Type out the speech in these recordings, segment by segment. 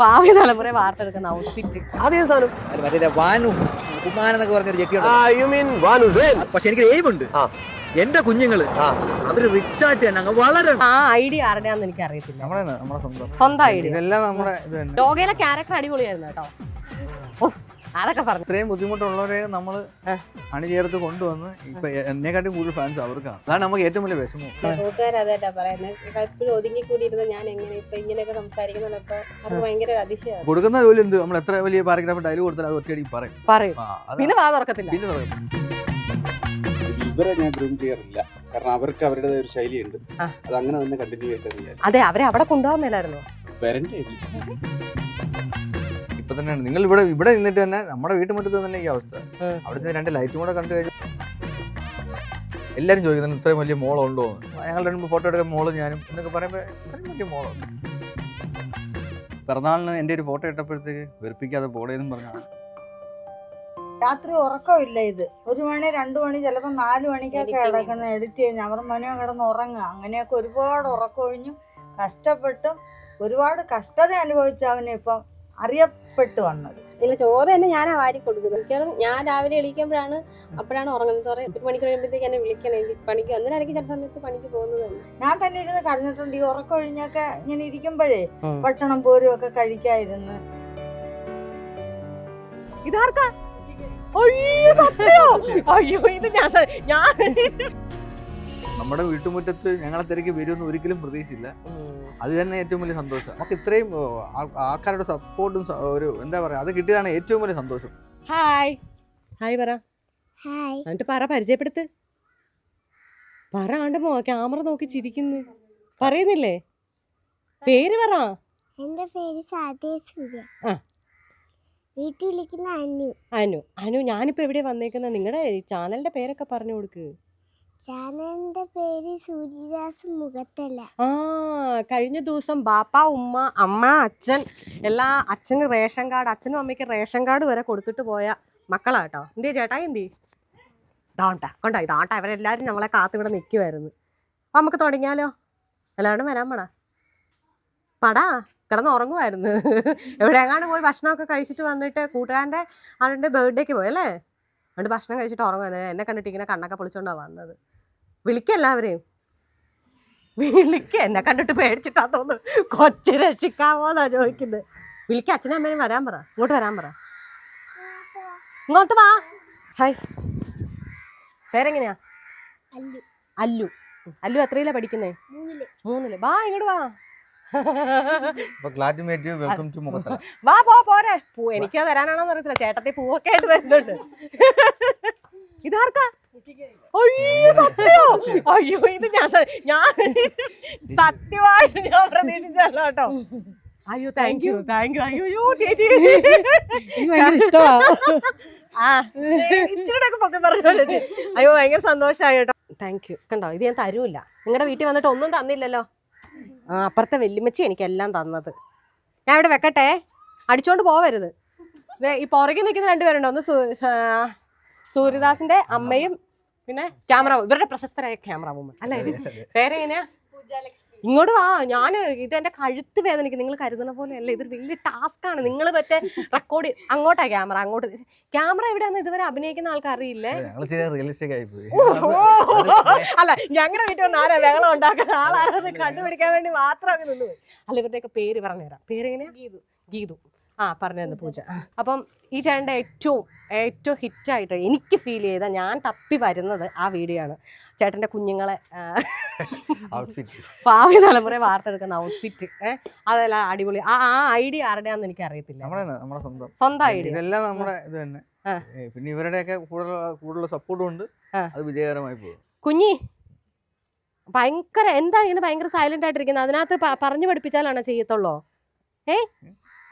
ഭാവി തലമുറയെ വാർത്തെടുക്കുന്ന ഔട്ട്ഫിറ്റ് അതേ സാധനം? മറ്റേ വാനു കുമാരൻ എന്നൊക്കെ പറഞ്ഞൊരു ചെട്ടി ആ യു മീൻ വാൻ ഹുസൈൻ പക്ഷെ എനിക്ക് എയിമുണ്ട് ആ. എന്റെ കുഞ്ഞുങ്ങൾ അവർ റിച്ച് ആയിട്ട് തന്നെ വളരെ ആ ഐഡിയ ആരുടെയാന്ന് എനിക്ക് അറിയത്തില്ല നമ്മുടെ നമ്മുടെ സ്വന്തം. ഐഡിയ. ഇതെല്ലാം നമ്മുടെ ഡോഗയിലെ ക്യാരക്ടർ അടിപൊളിയായിരുന്നു കേട്ടോ. അതൊക്കെ പറഞ്ഞു. ഇത്രയും ബുദ്ധിമുട്ടുള്ളവരെ നമ്മൾ. അണിചേർത്ത് കൊണ്ടുവന്ന് ഇപ്പൊ എന്നെക്കാട്ടി കൂടുതൽ ഫാൻസ് അവർക്കാണ് അതാണ് നമുക്ക് ഏറ്റവും വലിയ വിഷമം. കൂട്ടുകാർ അതേട്ടാ പറയുന്നത് എപ്പോഴും ഒതുങ്ങി കൂടിയിരുന്ന ഞാൻ എങ്ങനെ ഇപ്പൊ ഇങ്ങനെയൊക്കെ അത് ഭയങ്കര കൊടുക്കുന്ന ജോലി എന്ത്? നമ്മൾ എത്ര വലിയ പാരഗ്രാഫ് ഡയലോഗ് കൊടുത്താൽ അത് ഒറ്റയടി പറയും. പിന്നെ വാ തുറക്കത്തില്ല. പിന്നെ പറയും. ഇവരെ ഞാൻ ഗ്രൂം ചെയ്യാറില്ല. കാരണം അവർക്ക് അവരുടേതായ ഒരു ശൈലിയുണ്ട്. അത് അങ്ങനെ തന്നെ കണ്ടിന്യൂ ചെയ്യട്ടെ എന്ന് അതെ അവരെ അവിടെ കൊണ്ടുപോകാൻ മേലായിരുന്നു? വരണ്ടേ ഇപ്പൊ തന്നെയാണ് നിങ്ങൾ ഇവിടെ ഇവിടെ നിന്നിട്ട് തന്നെ നമ്മുടെ വീട്ടുമുറ്റത്ത് തന്നെ ഈ അവസ്ഥ. അവിടെ അവിടുത്തെ രണ്ട് ലൈറ്റും കൂടെ കണ്ടു കഴിഞ്ഞാൽ എല്ലാരും ചോദിക്കുന്നു ഇത്രയും വലിയ മോളുണ്ടോ ഞങ്ങൾ രണ്ട് ഫോട്ടോ എടുക്കാൻ മോൾ ഞാനും എന്നൊക്കെ പറയുമ്പോൾ ഇത്രയും വലിയ മോളുണ്ട് പിറന്നാളിന് എന്റെ ഒരു ഫോട്ടോ ഇട്ടപ്പോഴത്തേക്ക് വെറുപ്പിക്കാതെ പോടേന്നും പറഞ്ഞാണ് രാത്രി ഉറക്കമില്ല ഇത്. ഒരു മണി രണ്ടു മണി ചിലപ്പോ നാലു മണിക്കൊക്കെ. കിടക്കുന്ന എഡിറ്റ് ചെയ്യുന്ന അവർ മനോ കിടന്ന് ഉറങ്ങുക. അങ്ങനെയൊക്കെ ഒരുപാട് ഉറക്കമൊഴിഞ്ഞും കഷ്ടപ്പെട്ടും ഒരുപാട് കഷ്ടത അനുഭവിച്ച അവന് ഇപ്പം അറിയപ്പെട്ടു വന്നത്. ഇല്ല ചോറ് തന്നെ ഞാനാ വാരി കൊടുക്കുന്നത്. മിക്കവാറും ഞാൻ രാവിലെ എണീക്കുമ്പോഴാണ് അപ്പോഴാണ് ഉറങ്ങുന്നത്. ചോറ് ഒരു മണിക്കൂർ കഴിയുമ്പോഴത്തേക്ക് എന്നെ വിളിക്കണം. എനിക്ക് പണിക്ക് അന്നേരമായിരിക്കും ചില സമയത്ത് പണിക്ക് പോകുന്നത് ഞാൻ തന്നെ ഇരുന്ന് കരഞ്ഞിട്ടുണ്ട്. ഈ ഉറക്കമൊഴിഞ്ഞൊക്കെ ഇങ്ങനെ ഇരിക്കുമ്പോഴേ ഭക്ഷണം പോരും ഒക്കെ കഴിക്കായിരുന്നു. ഇതാർക്കാ? അയ്യോ സത്യോ? അയ്യോ ഇത് ഞാൻ ഞാൻ നമ്മുടെ വീട്ടുമുറ്റത്ത് ഞങ്ങളെ തിരക്ക് വരുമെന്ന് ഒരിക്കലും പ്രതീക്ഷിച്ചില്ല. അത് തന്നെ ഏറ്റവും വലിയ സന്തോഷം. നമുക്ക് ഇത്രയും ആൾക്കാരുടെ സപ്പോർട്ടും ഒരു എന്താ പറയാ അത് കിട്ടിയതാണ് ഏറ്റവും വലിയ സന്തോഷം. ഹായ് ഹായ് പറ. ഹായ് എന്നിട്ട് പറ പരിചയപ്പെടുത്ത്. പറ ആണ്ട് മോ ക്യാമറ നോക്കി ചിരിക്കുന്നു. പറയുന്നില്ലേ? പേര് പറ. എന്റെ പേര് സാദേ സൂര്യ. ആ. വീട്ടിൽ വിളിക്കുന്ന അനു. അനു. അനു ഞാനിപ്പോ എവിടെ വന്നേക്കുന്നത് നിങ്ങളുടെ ചാനലിന്റെ പേരൊക്കെ പറഞ്ഞു കൊടുക്ക്. ചാനലിന്റെ പേര് സൂര്യദാസ് മുഖത്തല്ല. ആ കഴിഞ്ഞ ദിവസം ബാപ്പ ഉമ്മ അമ്മ അച്ഛൻ എല്ലാ അച്ഛന് റേഷൻ കാർഡ് അച്ഛനും അമ്മയ്ക്ക് റേഷൻ കാർഡ് വരെ കൊടുത്തിട്ട് പോയ മക്കളാട്ടോ എന്തേ ചേട്ടാ എന്തി ഇതാണ്ട കൊണ്ടാ ഇതാണ്ട അവരെല്ലാരും നമ്മളെ കാത്ത് ഇവിടെ നിൽക്കുമായിരുന്നു അപ്പം നമുക്ക് തുടങ്ങിയാലോ? എല്ലാവരും വരാൻ പടാ. പടാ കിടന്ന് ഉറങ്ങുമായിരുന്നു എവിടെയെങ്ങാണ്ട് പോയി ഭക്ഷണമൊക്കെ കഴിച്ചിട്ട് വന്നിട്ട് കൂട്ടുകാരന്റെ ആളുടെ ബർത്ത്ഡേക്ക് പോയല്ലേ അതുകൊണ്ട് ഭക്ഷണം കഴിച്ചിട്ട് ഉറങ്ങുമായിരുന്നു എന്നെ കണ്ടിട്ട് ഇങ്ങനെ കണ്ണൊക്കെ പൊളിച്ചുകൊണ്ടാണ് വന്നത്. വിളിക്കെല്ലാവരെയും വിളിക്ക. എന്നെ കണ്ടിട്ട് പേടിച്ചിട്ടാ തോന്നുന്നു. കൊച്ചു രക്ഷിക്കാമോന്നാ ചോദിക്കുന്നത് വിളിക്ക. അച്ഛനും അമ്മയും വരാൻ പറ. ഇങ്ങോട്ട് വരാൻ പറ. ഇങ്ങോട്ട് വാ. ഹായ്. പേരെങ്ങനെയാ? അല്ലു. അല്ലു. അല്ലു എത്രയിലാ പഠിക്കുന്നേ? മൂന്നിൽ. മൂന്നിൽ. വാ ഇങ്ങോട്ട് വാ. വാ പോ പോരെ. പൂ എനിക്ക് വരാനാണോന്ന് അറിയത്തില്ല. ചേട്ടത്തി പൂവൊക്കെ ആയിട്ട് വരുന്നുണ്ട്. ഇതാർക്കാ? അയ്യോ സത്യോ. അയ്യോ ഇത് ഞാൻ ഞാൻ സത്യമായിട്ട് ഞാൻ പ്രതീക്ഷിച്ചല്ലോ കേട്ടോ. അയ്യോ താങ്ക് യു താങ്ക് യു അയ്യോ ചേച്ചി. ആ ഇച്ചിരി പൊക്കി അയ്യോ ഭയങ്കര സന്തോഷമായി കേട്ടോ. താങ്ക് യു കണ്ടോ ഇത് ഞാൻ തരൂല്ല. നിങ്ങളുടെ വീട്ടിൽ വന്നിട്ട് ഒന്നും തന്നില്ലല്ലോ. ആ അപ്പുറത്തെ വെല്ലുമച്ചി എനിക്ക് എല്ലാം തന്നത്. ഞാൻ ഇവിടെ വെക്കട്ടെ. അടിച്ചോണ്ട് പോവരുത്. ഈ പുറകെ നിൽക്കുന്ന രണ്ടുപേരുണ്ടോ? ഒന്ന് സൂര്യദാസിന്റെ അമ്മയും പിന്നെ ക്യാമറ ഇവരുടെ പ്രശസ്തരായ ക്യാമറ വുമൺ. അല്ലെ? ഇത് പേരെങ്ങനെയാ ഇങ്ങോട്ട് വാ. ഞാൻ ഇത് എന്റെ കഴുത്ത് വേദനയ്ക്ക് നിങ്ങൾ കരുതുന്ന പോലെ അല്ല ഇത് വലിയ ടാസ്ക് ആണ്. നിങ്ങൾ മറ്റേ റെക്കോർഡ് അങ്ങോട്ടാ ക്യാമറ അങ്ങോട്ട്. ക്യാമറ എവിടെയാന്ന് ഇതുവരെ അഭിനയിക്കുന്ന ആൾക്കറിയില്ലേ ഞങ്ങൾ ചില റിയലിസ്റ്റിക് ആയി പോയി. അല്ല ഞങ്ങളുടെ വീട്ടിൽ വന്ന് ആരാ ബഹളം ഉണ്ടാക്കുന്ന ആളാണെന്ന് കണ്ടുപിടിക്കാൻ വേണ്ടി മാത്രം അങ്ങ് നിന്ന് അല്ല ഇവരുടെയൊക്കെ പേര് പറഞ്ഞുതരാം. പേരെങ്ങനെയാ ഗീതു. ഗീതു. ആ പറഞ്ഞു തന്നു പൂജ. അപ്പം ഈ ചേട്ടന്റെ ഏറ്റവും ഏറ്റവും ഹിറ്റായിട്ട് എനിക്ക് ഫീൽ ചെയ്ത ഞാൻ തപ്പി വരുന്നത് ആ വീഡിയോ ആണ്. ചേട്ടന്റെ കുഞ്ഞുങ്ങളെ ഭാവി തലമുറ വാർത്തെടുക്കുന്ന ഔട്ട്ഫിറ്റ് ഏഹ് അതെല്ലാം അടിപൊളി. ആ ആ ഐഡിയ ആരുടെയാന്ന് എനിക്ക് അറിയത്തില്ല. സ്വന്തം. ഐഡിയ. ഇതെല്ലാം നമ്മുടെ ഇത് തന്നെ. പിന്നെ ഇവരുടെയൊക്കെ കൂടുതൽ കൂടുതൽ സപ്പോർട്ടും ഉണ്ട്. അത് വിജയകരമായി പോകും. കുഞ്ഞി ഭയങ്കര എന്താ ഇങ്ങനെ ഭയങ്കര സൈലന്റ് ആയിട്ടിരിക്കുന്നത്? അതിനകത്ത് പറഞ്ഞു പഠിപ്പിച്ചാലാണോ ചെയ്യത്തുള്ളോ?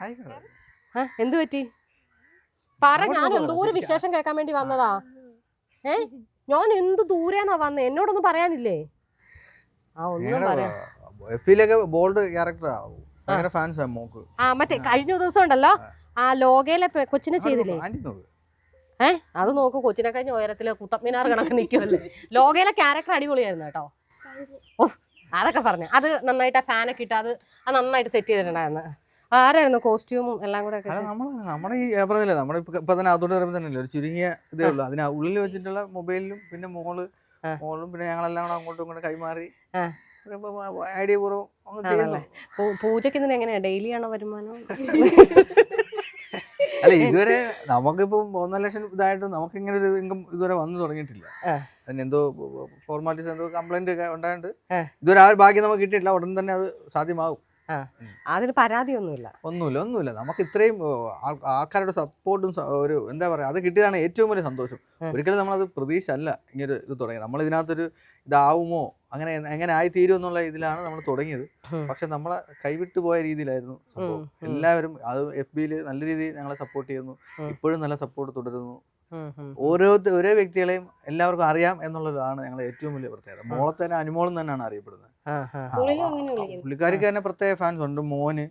ആയിക്കോട്ടെ. ആ, എന്ത് പറ്റി? പറ ഞാൻ എന്തോ ഒരു വിശേഷം കേൾക്കാൻ വേണ്ടി വന്നതാ. ഏ? ഞാൻ എന്ത് ദൂരെന്നാ വന്നേ? എന്നോടൊന്നും പറയാനില്ലേ? ആ ഒന്നും പറയാ. ബോൾഡ് ക്യാരക്ടറാ ഭയങ്കര ഫാൻസ് മോക്ക്. ആ മറ്റേ കഴിഞ്ഞ ദിവസം ഉണ്ടല്ലോ? ആ. ലോകയിലെ കൊച്ചിനെ ചെയ്തില്ലേ? ഏ? അത് നോക്ക് കൊച്ചിനെ കഴിഞ്ഞ ഉയരത്തിൽ കുത്തമ്മിനാർ കണക്ക് നിൽക്കുമല്ലേ ലോകയിലെ ക്യാരക്ടർ അടിപൊളിയായിരുന്നു കേട്ടോ. ഓ അതൊക്കെ പറഞ്ഞു. അത് നന്നായിട്ട് ആ ഫാനൊക്കെ ഇട്ട് അത് അത് നന്നായിട്ട് സെറ്റ് ചെയ്തിട്ടുണ്ടായിരുന്നു. ആരായിരുന്നു കോസ്റ്റ്യൂമും എല്ലാം കൂടെ ഒക്കെ നമ്മൾ നമ്മുടെ ഈ പറഞ്ഞില്ലേ നമ്മുടെ ഇപ്പൊ തന്നെ അതോട് പറയുമ്പോൾ തന്നെ ഒരു ചുരുങ്ങിയ ഇതേ ഉള്ളൂ. അതിന് ഉള്ളിൽ വെച്ചിട്ടുള്ള മൊബൈലിലും പിന്നെ മോൾ. മോളും പിന്നെ ഞങ്ങളെല്ലാം കൂടെ അങ്ങോട്ടും ഇങ്ങോട്ട് കൈമാറി. ഐഡിയ പൂർവം പൂജയ്ക്ക് ഇതിന് എങ്ങനെയാ? ഡെയിലി ആണോ വരുമാനം? അല്ല ഇതുവരെ നമുക്കിപ്പം ഒന്നര ലക്ഷം ഇതായിട്ട് നമുക്ക് ഇങ്ങനെ ഒരു ഇൻകം ഇതുവരെ വന്നു തുടങ്ങിയിട്ടില്ല. ആ. അതിന് എന്തോ ഫോർമാലിറ്റീസ് എന്തോ കംപ്ലൈന്റ് ഉണ്ടായിട്ട് ഇതുവരെ ആ ഒരു ഭാഗ്യം നമുക്ക് കിട്ടിയിട്ടില്ല. ഉടൻ തന്നെ അത് സാധ്യമാവും. അതിന് പരാതിയൊന്നുമില്ല. ഒന്നുമില്ല ഒന്നുമില്ല. നമുക്ക് ഇത്രയും ആൾക്കാരുടെ സപ്പോർട്ടും ഒരു എന്താ പറയുക അത് കിട്ടിയതാണ് ഏറ്റവും വലിയ സന്തോഷം. ഒരിക്കലും നമ്മളത് പ്രതീക്ഷ അല്ല ഇങ്ങനെ ഇത് തുടങ്ങി നമ്മൾ ഇതിനകത്തൊരു ഇതാവുമോ അങ്ങനെ എങ്ങനെ ആയി തീരും എന്നുള്ള ഇതിലാണ് നമ്മൾ തുടങ്ങിയത്. പക്ഷെ നമ്മളെ കൈവിട്ടു പോയ രീതിയിലായിരുന്നു സംഭവം. എല്ലാവരും അത് എഫ് ബിയിൽ നല്ല രീതിയിൽ ഞങ്ങളെ സപ്പോർട്ട് ചെയ്യുന്നു. ഇപ്പോഴും നല്ല സപ്പോർട്ട് തുടരുന്നു. ഓരോ ഓരോ വ്യക്തികളെയും എല്ലാവർക്കും അറിയാം എന്നുള്ളതാണ് ഞങ്ങളെ ഏറ്റവും വലിയ പ്രത്യേകത. മോളെ തന്നെ അനുമോളം തന്നെയാണ് അറിയപ്പെടുന്നത്. പുള്ളിക്കാരിക്ക് തന്നെ പ്രത്യേക ഫാൻസ് ഉണ്ട്. മോന്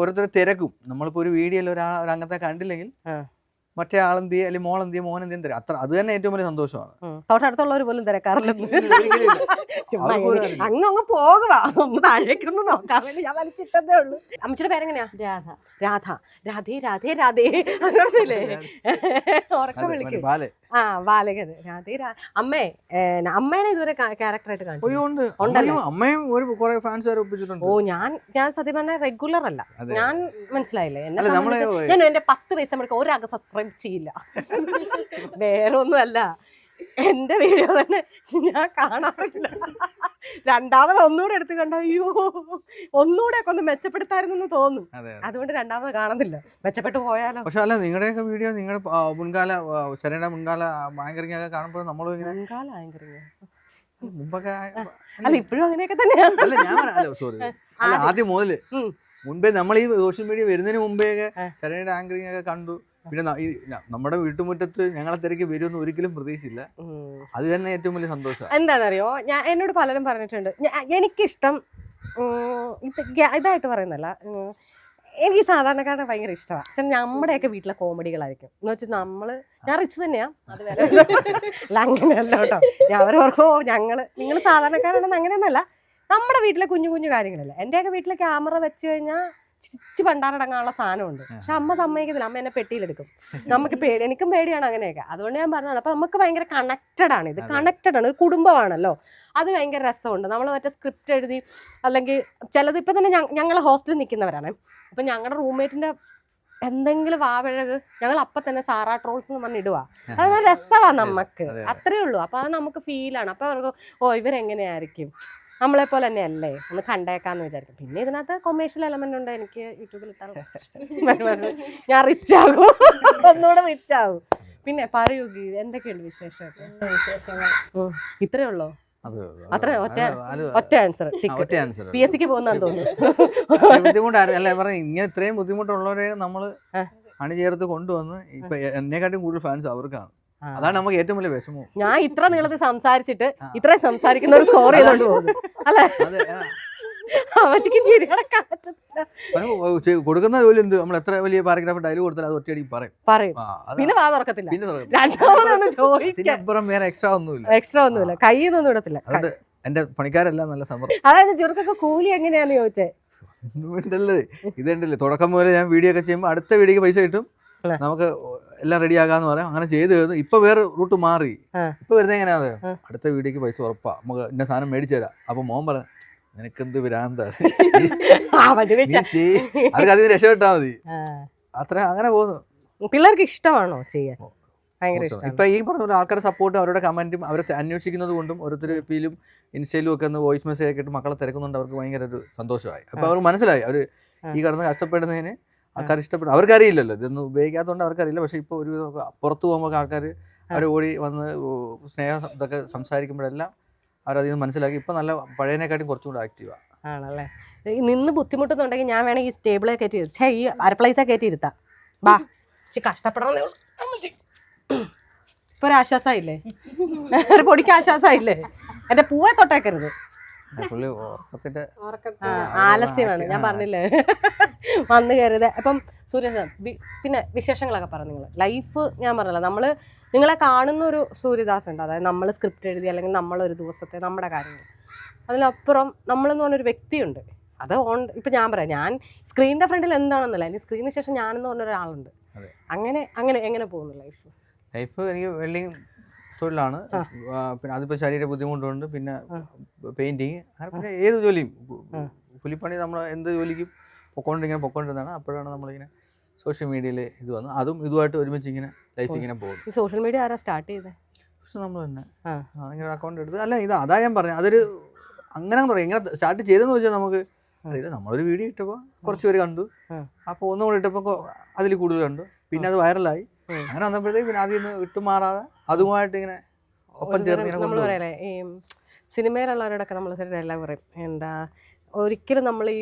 ഓരോരുത്തർ തിരക്കും. നമ്മളിപ്പോ ഒരു വീഡിയോ ഒരാ ഒരു അംഗത്തെ കണ്ടില്ലെങ്കിൽ എന്ത് മറ്റേ മോൾ അല്ലെങ്കിൽ മോളെന്തിയെ മോനെന്തിയും തരാം അത്ര അത് തന്നെ ഏറ്റവും വലിയ സന്തോഷമാണ്. തൊട്ടടുത്തുള്ളവർ പോലും ഇല്ല. ചുമ്മാ ഒരു അങ്ങ് അങ്ങ് പോകുക ഒന്ന് താഴേക്കൊന്ന് നോക്കാൻ വേണ്ടി ഞാൻ വലിച്ചിട്ടതേ ഉള്ളൂ. അമ്മച്ചിയുടെ പേരെങ്ങനെയാ? രാധ. രാധ. രാധേ രാധേ രാധേ. അങ്ങനെ ഉറക്കം വിളിക്കും. ആ ബാലകത് രാധേ രാ അമ്മേ അമ്മേനെ ഇതുവരെ ക്യാരക്ടറായിട്ട് കാണിച്ചു? അമ്മയും ഒരു കുറെ ഫാൻസ് ഒപ്പിച്ചിട്ടുണ്ട്. ഓ ഞാൻ ഞാൻ സത്യം പറഞ്ഞ റെഗുലർ അല്ല. ഞാൻ മനസ്സിലായില്ലേ? എന്നെ അല്ല ഞാൻ എന്റെ പത്ത് പൈസ മുടക്കം ഒരാൾക്ക് സബ്സ്ക്രൈബ് ചെയ്യില്ല. വേറെ ഒന്നുമല്ല എന്റെ വീഡിയോ തന്നെ ഞാൻ കാണാറില്ല രണ്ടാമത് ഒന്നുകൂടെ എടുത്ത് കണ്ട? അയ്യോ. ഒന്നുകൂടെ ഒക്കെ ഒന്ന് മെച്ചപ്പെടുത്തായിരുന്നു തോന്നും അതെ അതെ. അതുകൊണ്ട് രണ്ടാമത് കാണുന്നില്ല മെച്ചപ്പെട്ടു പോയാലോ? പക്ഷെ അല്ല നിങ്ങളുടെയൊക്കെ വീഡിയോ നിങ്ങളുടെ മുൻകാല ശരയുടെ മുൻകാല ആങ്കറിംഗ് ഒക്കെ കാണുമ്പോൾ നമ്മൾ മുൻകാല ആങ്കറിംഗ് മുമ്പൊക്കെ അല്ല ഇപ്പോഴും അങ്ങനെയൊക്കെ തന്നെയാണ് അല്ല ഞാൻ അല്ല സോറി ആദ്യം മുതൽ. മുൻപേ നമ്മൾ ഈ സോഷ്യൽ മീഡിയ വരുന്നതിന് മുമ്പേ ഒക്കെ. ശരയുടെ ആങ്കറിംഗ് ഒക്കെ കണ്ടു. പിന്നെ നമ്മുടെ വീട്ടുമുറ്റത്ത് ഞങ്ങളെ തിരക്ക് വരുമെന്ന് ഒരിക്കലും പ്രതീക്ഷിച്ചില്ല. ഉം. അത് തന്നെ ഏറ്റവും വലിയ സന്തോഷം. എന്താണെന്നറിയോ ഞാൻ എന്നോട് പലരും പറഞ്ഞിട്ടുണ്ട്. എനിക്കിഷ്ടം ഇതായിട്ട് പറയുന്നല്ല എനിക്ക് സാധാരണക്കാരനെ ഭയങ്കര ഇഷ്ടമാണ് പക്ഷെ നമ്മുടെയൊക്കെ വീട്ടിലെ കോമഡികളായിരിക്കും. എന്ന് വെച്ചാൽ നമ്മൾ ഞാൻ റിച്ച് തന്നെയാ. അല്ല. അങ്ങനെയല്ല കേട്ടോ. ഞാൻ അവരോർക്കോ ഞങ്ങൾ നിങ്ങൾ സാധാരണക്കാരാണെന്ന് അങ്ങനെയൊന്നല്ല. നമ്മുടെ വീട്ടിലെ കുഞ്ഞു കുഞ്ഞു കാര്യങ്ങളല്ല? എന്റെയൊക്കെ വീട്ടിലെ ക്യാമറ വെച്ച് കഴിഞ്ഞാൽ ചിച്ച് പണ്ടാറടങ്ങാനുള്ള സാധനമുണ്ട്. പക്ഷെ അമ്മ സമ്മതിക്കത്തില്ല. അമ്മ എന്നെ പെട്ടിയിലെടുക്കും. നമുക്ക് പേടി എനിക്കും പേടിയാണ് അങ്ങനെയൊക്കെ. അതുകൊണ്ട് ഞാൻ പറഞ്ഞതാണ് അപ്പൊ നമുക്ക് ഭയങ്കര കണക്റ്റഡ് ആണ് ഇത്. കണക്റ്റഡ് ആണ്. ഒരു കുടുംബമാണല്ലോ. അത് ഭയങ്കര രസമുണ്ട്. നമ്മൾ മറ്റേ സ്ക്രിപ്റ്റ് എഴുതി അല്ലെങ്കിൽ ചിലത് ഇപ്പൊ തന്നെ ഞങ്ങൾ ഹോസ്റ്റലിൽ നിൽക്കുന്നവരാണ്. അപ്പൊ ഞങ്ങളുടെ റൂംമേറ്റിന്റെ എന്തെങ്കിലും വാവഴക് ഞങ്ങൾ അപ്പൊ തന്നെ സാറാ ട്രോൾസ് എന്ന് പറഞ്ഞ് ഇടുക അത് രസമാണ് നമുക്ക് അതെ, അതെ. അത്രേ ഉള്ളൂ. അപ്പൊ അത് നമുക്ക് ഫീലാണ് അപ്പൊ അവർക്ക് ഓ ഇവരെങ്ങനെയായിരിക്കും? നമ്മളെ പോലെ തന്നെയല്ലേ ഒന്ന് കണ്ടേക്കാന്ന് വിചാരിക്കും. പിന്നെ ഇതിനകത്ത് കൊമേഴ്ഷ്യൽ എലമെന്റ് ഉണ്ട്. എനിക്ക് യൂട്യൂബിൽ ഇട്ടാൽ. ഞാൻ റിച്ച് ആകും. ഒന്നുകൂടെ റിച്ച് ആകും. പിന്നെ പറയൂ എന്തൊക്കെയുണ്ട് വിശേഷമൊക്കെ. ഇത്രേ ഉള്ളോ? അത് അത്ര ഒറ്റ- ഒറ്റ ആൻസർ ആ, ഒറ്റ ആൻസർ പി എസ് സിക്ക് പോകുന്ന തോന്നുന്നു. ബുദ്ധിമുട്ടായിരുന്നു. അല്ല പറഞ്ഞ ഇങ്ങനെ ഇത്രയും ബുദ്ധിമുട്ടുള്ളവരെ നമ്മൾ. അണിചേർത്ത് കൊണ്ടുവന്ന് ഇപ്പൊ എന്നെക്കാട്ടും കൂടുതൽ ഫാൻസ് അവർക്കാണ്. അതാണ് നമുക്ക് ഏറ്റവും വലിയ വിഷമം. ഞാൻ ഇത്ര നീളത്തിൽ സംസാരിച്ചിട്ട് ഇത്ര ഇത്രയും സംസാരിക്കുന്ന ഒരു സ്കോർ ചെയ്തോണ്ട് പോകുന്നു. അല്ലെ? കൊടുക്കുന്ന ജോലി എന്ത്? നമ്മൾ എത്ര വലിയ പാരഗ്രാഫ് ഡയലോഗ് കൊടുത്താൽ അത് ഒറ്റയടിക്ക് പറയും. പറയും. പിന്നെ വാ തുറക്കത്തില്ല. പിന്നെ ഇതിനപ്പുറം വേറെ എക്സ്ട്രാ ഒന്നുമില്ല. എക്സ്ട്രാ ഒന്നുമില്ല. കയ്യിൽ നിന്നൊന്നും ഇടത്തില്ല. എന്റെ പണിക്കാരെല്ലാം നല്ല സമ്മർദ്ദം. അതായത് ചെറുക്കൊക്കെ കൂലി എങ്ങനെയാന്ന് ചോദിച്ചേ? ഇതല്ലേ ഇതുണ്ടല്ലേ? തുടക്കം മുതലേ ഞാൻ വീഡിയോ ഒക്കെ ചെയ്യുമ്പോൾ അടുത്ത വീഡിയോക്ക് പൈസ കിട്ടും. നമുക്ക് എല്ലാം റെഡി ആകാന്ന് പറയാം. അങ്ങനെ ചെയ്ത് തീർന്നു. ഇപ്പൊ വേറെ റൂട്ട് മാറി. ഇപ്പൊ വരുന്നത് എങ്ങനെയാ. അടുത്ത വീഡിയോക്ക് പൈസ ഉറപ്പാ. നമുക്ക് ഇന്ന സാധനം മേടിച്ചു തരാം. അപ്പൊ മോൻ പറഞ്ഞു നിനക്കെന്ത് ഭ്രാന്ത? അവർക്ക് അതിന് രക്ഷപ്പെട്ടാ മതി. അത്ര അങ്ങനെ പോകുന്നു. പിള്ളേർക്ക് ഇഷ്ടമാണോ ചെയ്യാൻ? ഇപ്പൊ ഈ പറഞ്ഞ ആൾക്കാരെ ആൾക്കാരുടെ സപ്പോർട്ടും അവരുടെ കമന്റും അവരെ അന്വേഷിക്കുന്നത് കൊണ്ടും ഓരോരുത്തർ എപ്പിയിലും ഇൻസ്റ്റയിലും ഒക്കെ ഒന്ന് വോയിസ് മെസ്സേജ് ഒക്കെ ഇട്ട് മക്കളെ തിരക്കുന്നുണ്ട്. അവർക്ക് ഭയങ്കര ഒരു സന്തോഷമായി. അപ്പൊ അവർ മനസ്സിലായി. അവർ ഈ കടന്ന് കഷ്ടപ്പെടുന്നതിന് ആൾക്കാർ ഇഷ്ടപ്പെടും. അവർക്കറിയില്ലല്ലോ ഇതൊന്നും ഉപയോഗിക്കാത്തതുകൊണ്ട് അവർക്കറിയില്ല. പക്ഷെ ഇപ്പോൾ ഒരു പുറത്ത് പോകുമ്പോൾ ആൾക്കാർ അവർ ഓടി വന്ന് സ്നേഹം ഇതൊക്കെ സംസാരിക്കുമ്പോഴെല്ലാം അവരതിൽ നിന്ന് മനസ്സിലാക്കി. ഇപ്പൊ നല്ല പഴയതിനെക്കാട്ടും കുറച്ചും കൂടെ ആക്റ്റീവാണ് ആണല്ലേ? നിന്ന് ബുദ്ധിമുട്ടുന്നുണ്ടെങ്കിൽ ഞാൻ വേണമെങ്കിൽ ഈ സ്റ്റേബിളെ കയറ്റി ഛേ, ഈ അരപ്ലേസെ കയറ്റി ഇരുത്താം. വാ ഇച്ചിരി കഷ്ടപ്പെടണമെന്നേ ഉള്ളൂ. ഒരു ആശ്വാസമായില്ലേ ഒരു പൊടിക്ക് ആശ്വാസമായില്ലേ എന്റെ പൂവെ തൊട്ടേക്കരുത്. പുള്ളി ഉറക്കത്തിന്റെ ആലസ്യമാണ്. ഞാൻ പറഞ്ഞില്ലേ? വന്നു കയറിയത്. അപ്പം സൂര്യൻ പിന്നെ വിശേഷങ്ങളൊക്കെ പറഞ്ഞു നിങ്ങൾ ലൈഫ് ഞാൻ പറഞ്ഞല്ലോ നമ്മൾ നിങ്ങളെ കാണുന്ന ഒരു സൂര്യദാസ് ഉണ്ട്. അതായത് നമ്മൾ സ്ക്രിപ്റ്റ് എഴുതി അല്ലെങ്കിൽ നമ്മളൊരു ദിവസത്തെ നമ്മുടെ കാര്യങ്ങൾ. അതിനപ്പുറം നമ്മളെന്ന് പറഞ്ഞൊരു വ്യക്തിയുണ്ട്. അത് ഓൺ ഇപ്പൊ ഞാൻ പറയാം ഞാൻ സ്ക്രീനിന്റെ ഫ്രണ്ടിൽ എന്താണെന്നല്ല ഇനി സ്ക്രീനിന് ശേഷം ഞാനെന്ന് പറഞ്ഞ ഒരാളുണ്ട്. അങ്ങനെ അങ്ങനെ എങ്ങനെ പോകുന്നു ലൈഫ്? ലൈഫ് എനിക്ക് വെൽഡിങ് തൊഴിലാണ്. പിന്നെ അതിപ്പോ ശരീര ബുദ്ധിമുട്ടുണ്ട് പിന്നെ. പെയിന്റിങ് പിന്നെ ഏത് ജോലിയും. പുലിപ്പണി നമ്മൾ എന്ത് ജോലിക്കും പൊക്കോണ്ടിങ്ങനെ പൊക്കോണ്ടിരുന്നതാണ്. അപ്പോഴാണ് നമ്മളിങ്ങനെ സോഷ്യൽ മീഡിയയിൽ ഇത് വന്നു. അതും ഇതുമായിട്ട് ഒരുമിച്ച് ഇങ്ങനെ ലൈഫ്. ഇങ്ങനെ പോകും സോഷ്യൽ മീഡിയ ആരാ സ്റ്റാർട്ട് ചെയ്തത് നമ്മൾ തന്നെ. ഇങ്ങനെ അക്കൗണ്ട് എടുത്ത്. അല്ല ഇത് അതാ ഞാൻ പറഞ്ഞത് അതൊരു അങ്ങനെ അങ്ങ് തുടങ്ങി. ഇങ്ങനെ സ്റ്റാർട്ട് ചെയ്തെന്ന് വെച്ചാൽ നമുക്ക്. അറിയില്ല നമ്മളൊരു വീഡിയോ ഇട്ടപ്പോൾ കുറച്ച് പേര് കണ്ടു. അപ്പോൾ ഒന്നും കൂടെ ഇട്ടപ്പോൾ അതിൽ കൂടുതൽ കണ്ടു. പിന്നെ അത് വൈറലായി. അങ്ങനെ വന്നപ്പോഴത്തേക്ക് പിന്നെ അതിൽ നിന്ന് വിട്ടുമാറാതെ അതുമായിട്ട് ഇങ്ങനെ ഒപ്പം ചേർന്ന് നമ്മൾ പറയലേ ഈ സിനിമയിലുള്ളവരോടൊക്കെ നമ്മൾ എല്ലാം പറയും എന്താ ഒരിക്കലും നമ്മൾ ഈ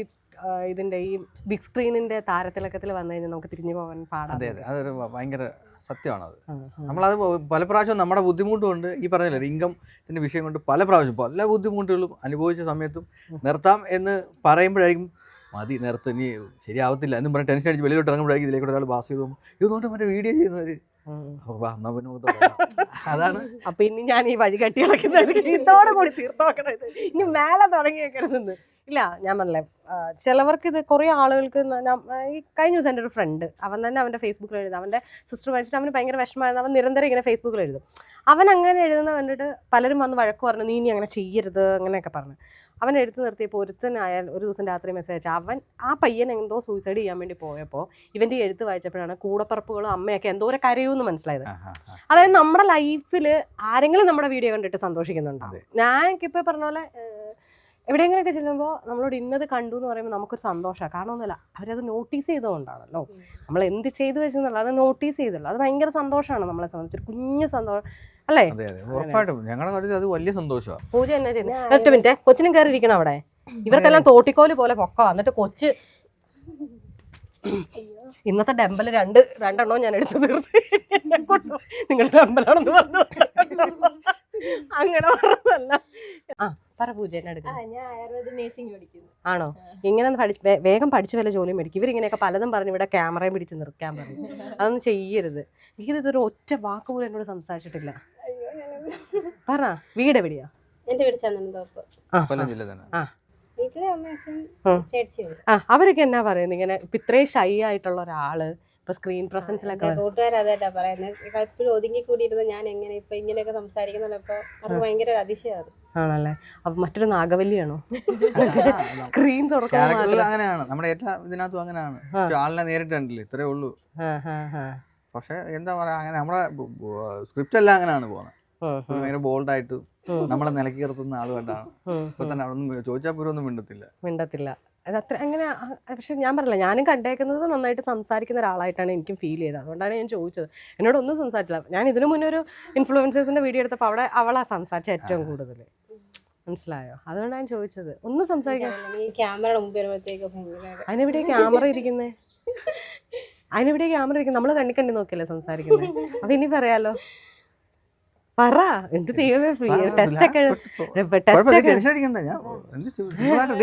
ഇതിന്റെ ഈ ബിഗ് സ്ക്രീനിന്റെ താരത്തിലക്കത്തിൽ വന്നു കഴിഞ്ഞാൽ നമുക്ക് തിരിഞ്ഞു പോകാൻ അതെ അതെ. അതൊരു ഭയങ്കര സത്യമാണത്. നമ്മളത് പല പ്രാവശ്യം നമ്മുടെ ബുദ്ധിമുട്ട് കൊണ്ട് ഈ പറഞ്ഞില്ലേ ഇൻകത്തിന്റെ വിഷയം കൊണ്ട് പല പ്രാവശ്യം പല ബുദ്ധിമുട്ടുകളും അനുഭവിച്ച സമയത്തും നിർത്താം എന്ന് പറയുമ്പോഴായിരിക്കും മതി നിർത്ത്. ഇനി ശരിയാവത്തില്ല എന്നും പറഞ്ഞ് ടെൻഷൻ അടിച്ച് വെളിയിലോട്ട് ഇറങ്ങുമ്പോഴായിരിക്കും ഇതിലേക്കൂടെ ഒരാൾ പാസ് ചെയ്തു പോകുമ്പോൾ ഇതുകൊണ്ട് മറ്റേ വീഡിയോ ചെയ്യുന്നവര് അപ്പോൾ വാ എന്നാ പിന്നെ നമുക്ക് തുടങ്ങാം. അതാണ് അപ്പൊ ഇനി ഞാൻ ഈ വഴി കട്ടി കിടക്കുന്ന ഇതോടെ കൂടി തീർത്തോക്കണത് ഇനി മേലെ തുടങ്ങിയേക്കരുതെന്ന്. ഇല്ല ഞാൻ പറഞ്ഞേ ആ, ചിലവർക്ക് ഇത് കുറേ ആളുകൾക്ക് ന- നം- ഈ കഴിഞ്ഞ ദിവസം എന്റെ ഒരു ഫ്രണ്ട് അവൻ തന്നെ അവന്റെ ഫേസ്ബുക്കിൽ എഴുതും. അവന്റെ സിസ്റ്റർ മരിച്ചിട്ട് അവന് ഭയങ്കര വിഷമമായിരുന്നു. അവൻ നിരന്തരം ഇങ്ങനെ ഫേസ്ബുക്കിൽ എഴുതും. അവൻ അങ്ങനെ എഴുതുന്ന കണ്ടിട്ട് പലരും വന്ന് വഴക്ക് പറഞ്ഞു നീ ഇനി അങ്ങനെ ചെയ്യരുത് അങ്ങനെയൊക്കെ പറഞ്ഞു. അവൻ എടുത്തു നിർത്തിയപ്പോൾ ഒരുത്തനായാൽ ഒരു ദിവസം രാത്രി മെസ്സേജ് അയച്ചാൽ അവൻ ആ പയ്യൻ എന്തോ സൂയിസൈഡ് ചെയ്യാൻ വേണ്ടി പോയപ്പോൾ ഇവന്റെ എഴുത്ത് വായിച്ചപ്പോഴാണ് കൂടപ്പറപ്പുകളും അമ്മയൊക്കെ എന്തോരം കരയൂന്ന് മനസ്സിലായത്. അതായത് നമ്മുടെ ലൈഫിൽ ആരെങ്കിലും നമ്മുടെ വീഡിയോ കണ്ടിട്ട് സന്തോഷിക്കുന്നുണ്ടാവും ഞാൻ ഇപ്പോൾ പറഞ്ഞ പോലെ എവിടെയെങ്കിലുമൊക്കെ ചെല്ലുമ്പോൾ നമ്മളോട് ഇന്നത് കണ്ടു എന്ന് പറയുമ്പോൾ നമുക്കൊരു സന്തോഷമാണ് കാരണം ഒന്നുമില്ല അവരത് നോട്ടീസ് ചെയ്തുകൊണ്ടാണല്ലോ നമ്മൾ എന്ത് ചെയ്തു വെച്ചെന്നുള്ള അത് നോട്ടീസ് ചെയ്തല്ലോ. അത് ഭയങ്കര സന്തോഷമാണ് നമ്മളെ സംബന്ധിച്ച്. ഒരു കുഞ്ഞു സന്തോഷം അല്ലേ? അതെ അതെ. ഉറപ്പായിട്ടും. ഞങ്ങളുടെ കാര്യത്തിൽ അത് വലിയ സന്തോഷമാണ് പൂജ എന്നാ ചെയ്യുന്നത് ഒറ്റ മിനിറ്റ്. കൊച്ചിനും കയറി ഇരിക്കണം അവിടെ ഇവർക്കെല്ലാം തോട്ടിക്കോൽ പോലെ പൊക്ക എന്നിട്ട് കൊച്ച് ഇന്നത്തെ ഡെമ്പൽ രണ്ട് രണ്ടെണ്ണവും ഞാൻ എടുത്തു തീർത്ത്. എന്നെ കൊണ്ടു. നിങ്ങളുടെ ഡെമ്പലാണെന്ന് പറഞ്ഞു. അങ്ങനെ പറഞ്ഞതല്ല. ആ പറ പൂജ എന്നെ ആ ഞാൻ ആയുർവേദ നഴ്സിംഗ് പഠിക്കുന്നു. ആണോ? ഇങ്ങനെ പഠി വേഗം പഠിച്ചു വല്ല ജോലിയും മേടിക്കും. ഇവരിങ്ങനെയൊക്കെ പലതും പറഞ്ഞ് ഇവിടെ ക്യാമറയും പിടിച്ച് നിർക്കാൻ പറഞ്ഞു. അതൊന്നും ചെയ്യരുത്. എനിക്കിത് ഇതൊരു ഒറ്റ വാക്ക് പോലും എന്നോട് സംസാരിച്ചിട്ടില്ല. അയ്യോ ഞാൻ പറ വീട് എവിടെയാ? എന്റെ വീട് ചന്ദനത്തോപ്പ്. ആ അവരൊക്കെ എന്നാ പറയുന്നത് ഇങ്ങനെ ഇപ്പൊ ഇത്രയും ഷൈ ആയിട്ടുള്ള ഒരാൾ ഇപ്പൊ സ്ക്രീൻ പ്രസൻസിലൊക്കെ കൂട്ടുകാർ അതേട്ടാ പറയുന്നത് എപ്പോഴും ഒതുങ്ങി കൂടിയിരുന്ന ഞാൻ എങ്ങനെ ഇപ്പൊ ഇങ്ങനെയൊക്കെ സംസാരിക്കുന്നല്ലോ അവർക്ക് ഭയങ്കര അതിശയാണ് ആണല്ലേ? അപ്പൊ മറ്റൊരു നാഗവല്ലിയാണോ? സ്ക്രീൻ തുറക്കാൻ അങ്ങനെയാണ്. നമ്മുടെ ഇതിനകത്തും അങ്ങനെയാണ്. ആളിനെ നേരിട്ട് കണ്ടില്ലേ? ഇത്രേ ഉള്ളൂ. പക്ഷെ എന്താ പറയാ അങ്ങനെ നമ്മുടെ സ്ക്രിപ്റ്റ് എല്ലാം അങ്ങനെയാണ് പോകുന്നത് ഭയങ്കര ബോൾഡായിട്ട് നമ്മളെ നിലക്കി നിർത്തുന്ന ആൾ കണ്ടാണ് ഉം, ഇപ്പൊ തന്നെ അവിടെ ഒന്നും ചോദിച്ചാൽ പോലും ഒന്നും മിണ്ടത്തില്ല. മിണ്ടത്തില്ല. അത് അത്ര അങ്ങനെ പക്ഷെ ഞാൻ പറഞ്ഞില്ല ഞാനും കണ്ടേക്കുന്നത് നന്നായിട്ട് സംസാരിക്കുന്ന ഒരാളായിട്ടാണ് എനിക്കും ഫീൽ ചെയ്തത്. അതുകൊണ്ടാണ് ഞാൻ ചോദിച്ചത്. എന്നോട് ഒന്നും സംസാരിച്ചില്ല. ഞാൻ ഇതിനു മുന്നേ ഒരു ഇൻഫ്ലുവൻസേഴ്സിന്റെ വീഡിയോ എടുത്തപ്പോൾ അവിടെ അവളാ സംസാരിച്ച ഏറ്റവും കൂടുതൽ മനസ്സിലായോ? അതുകൊണ്ടാണ് ഞാൻ ചോദിച്ചത്. ഒന്നും സംസാരിക്കാൻ ക്യാമറയുടെ മുമ്പ് വരുമ്പോഴത്തേക്ക് ഭയങ്കര അതിനെവിടെ ക്യാമറ ഇരിക്കുന്നേ? അതിനെവിടെ ക്യാമറ ഇരിക്കുന്നത് നമ്മൾ കണ്ണി കണ്ടി നോക്കിയല്ലേ സംസാരിക്കുന്നത് അപ്പൊ ഇനി പറയാലോ? പറ. എന്ത് ദൈവമേ ടെസ്റ്റ് ഒക്കെ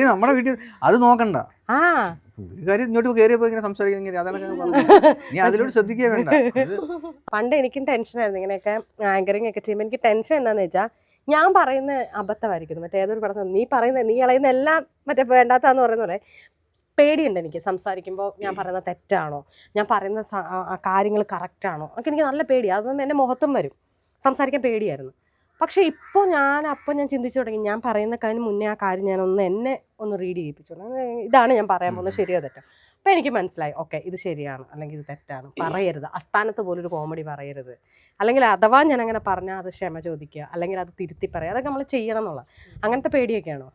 നമ്മുടെ വീട്ടിൽ അത് നോക്കണ്ട. ഇങ്ങോട്ട് കയറിയപ്പോ ഇങ്ങനെ അതാണ്. നീ ശ്രദ്ധിക്കുക വേണ്ട. പണ്ട് എനിക്കും ടെൻഷനായിരുന്നു ഇങ്ങനെയൊക്കെ ആങ്കറിങ് ഒക്കെ ചെയ്യുമ്പോൾ എനിക്ക് ടെൻഷൻ എന്താണെന്ന് വെച്ചാൽ ഞാൻ പറയുന്ന അബദ്ധമായിരിക്കുന്നു. മറ്റേ ഏതൊരു പടത്തിൽ നീ പറയുന്ന നീ കളയുന്ന എല്ലാം മറ്റേ വേണ്ടാത്താന്ന് പറയുന്ന പോലെ പേടിയുണ്ട് എനിക്ക് സംസാരിക്കുമ്പോൾ ഞാൻ പറയുന്ന തെറ്റാണോ? ഞാൻ പറയുന്ന കാര്യങ്ങൾ കറക്റ്റാണോ ഒക്കെ എനിക്ക് നല്ല പേടിയാണ് അതൊന്നും എന്റെ മുഖത്തും വരും. സംസാരിക്കാൻ പേടിയായിരുന്നു. പക്ഷേ ഇപ്പോൾ ഞാൻ അപ്പോൾ ഞാൻ ചിന്തിച്ചു തുടങ്ങി. ഞാൻ പറയുന്ന കാര്യം മുന്നേ ആ കാര്യം ഞാൻ ഒന്ന് എന്നെ ഒന്ന് റീഡ് ചെയ്യിപ്പിച്ചു. ഇതാണ് ഞാൻ പറയാൻ പോകുന്നത്. ശരിയോ തെറ്റോ? അപ്പോൾ എനിക്ക് മനസ്സിലായി. ഓക്കെ ഇത് ശരിയാണ് അല്ലെങ്കിൽ ഇത് തെറ്റാണ്. പറയരുത്. അസ്ഥാനത്ത് പോലൊരു കോമഡി പറയരുത്. അല്ലെങ്കിൽ അഥവാ ഞാൻ അങ്ങനെ പറഞ്ഞാൽ അത് ക്ഷമ ചോദിക്കുക. അല്ലെങ്കിൽ അത് തിരുത്തി പറയുക അതൊക്കെ നമ്മൾ ചെയ്യണം എന്നുള്ള അങ്ങനത്തെ പേടിയൊക്കെയാണോ?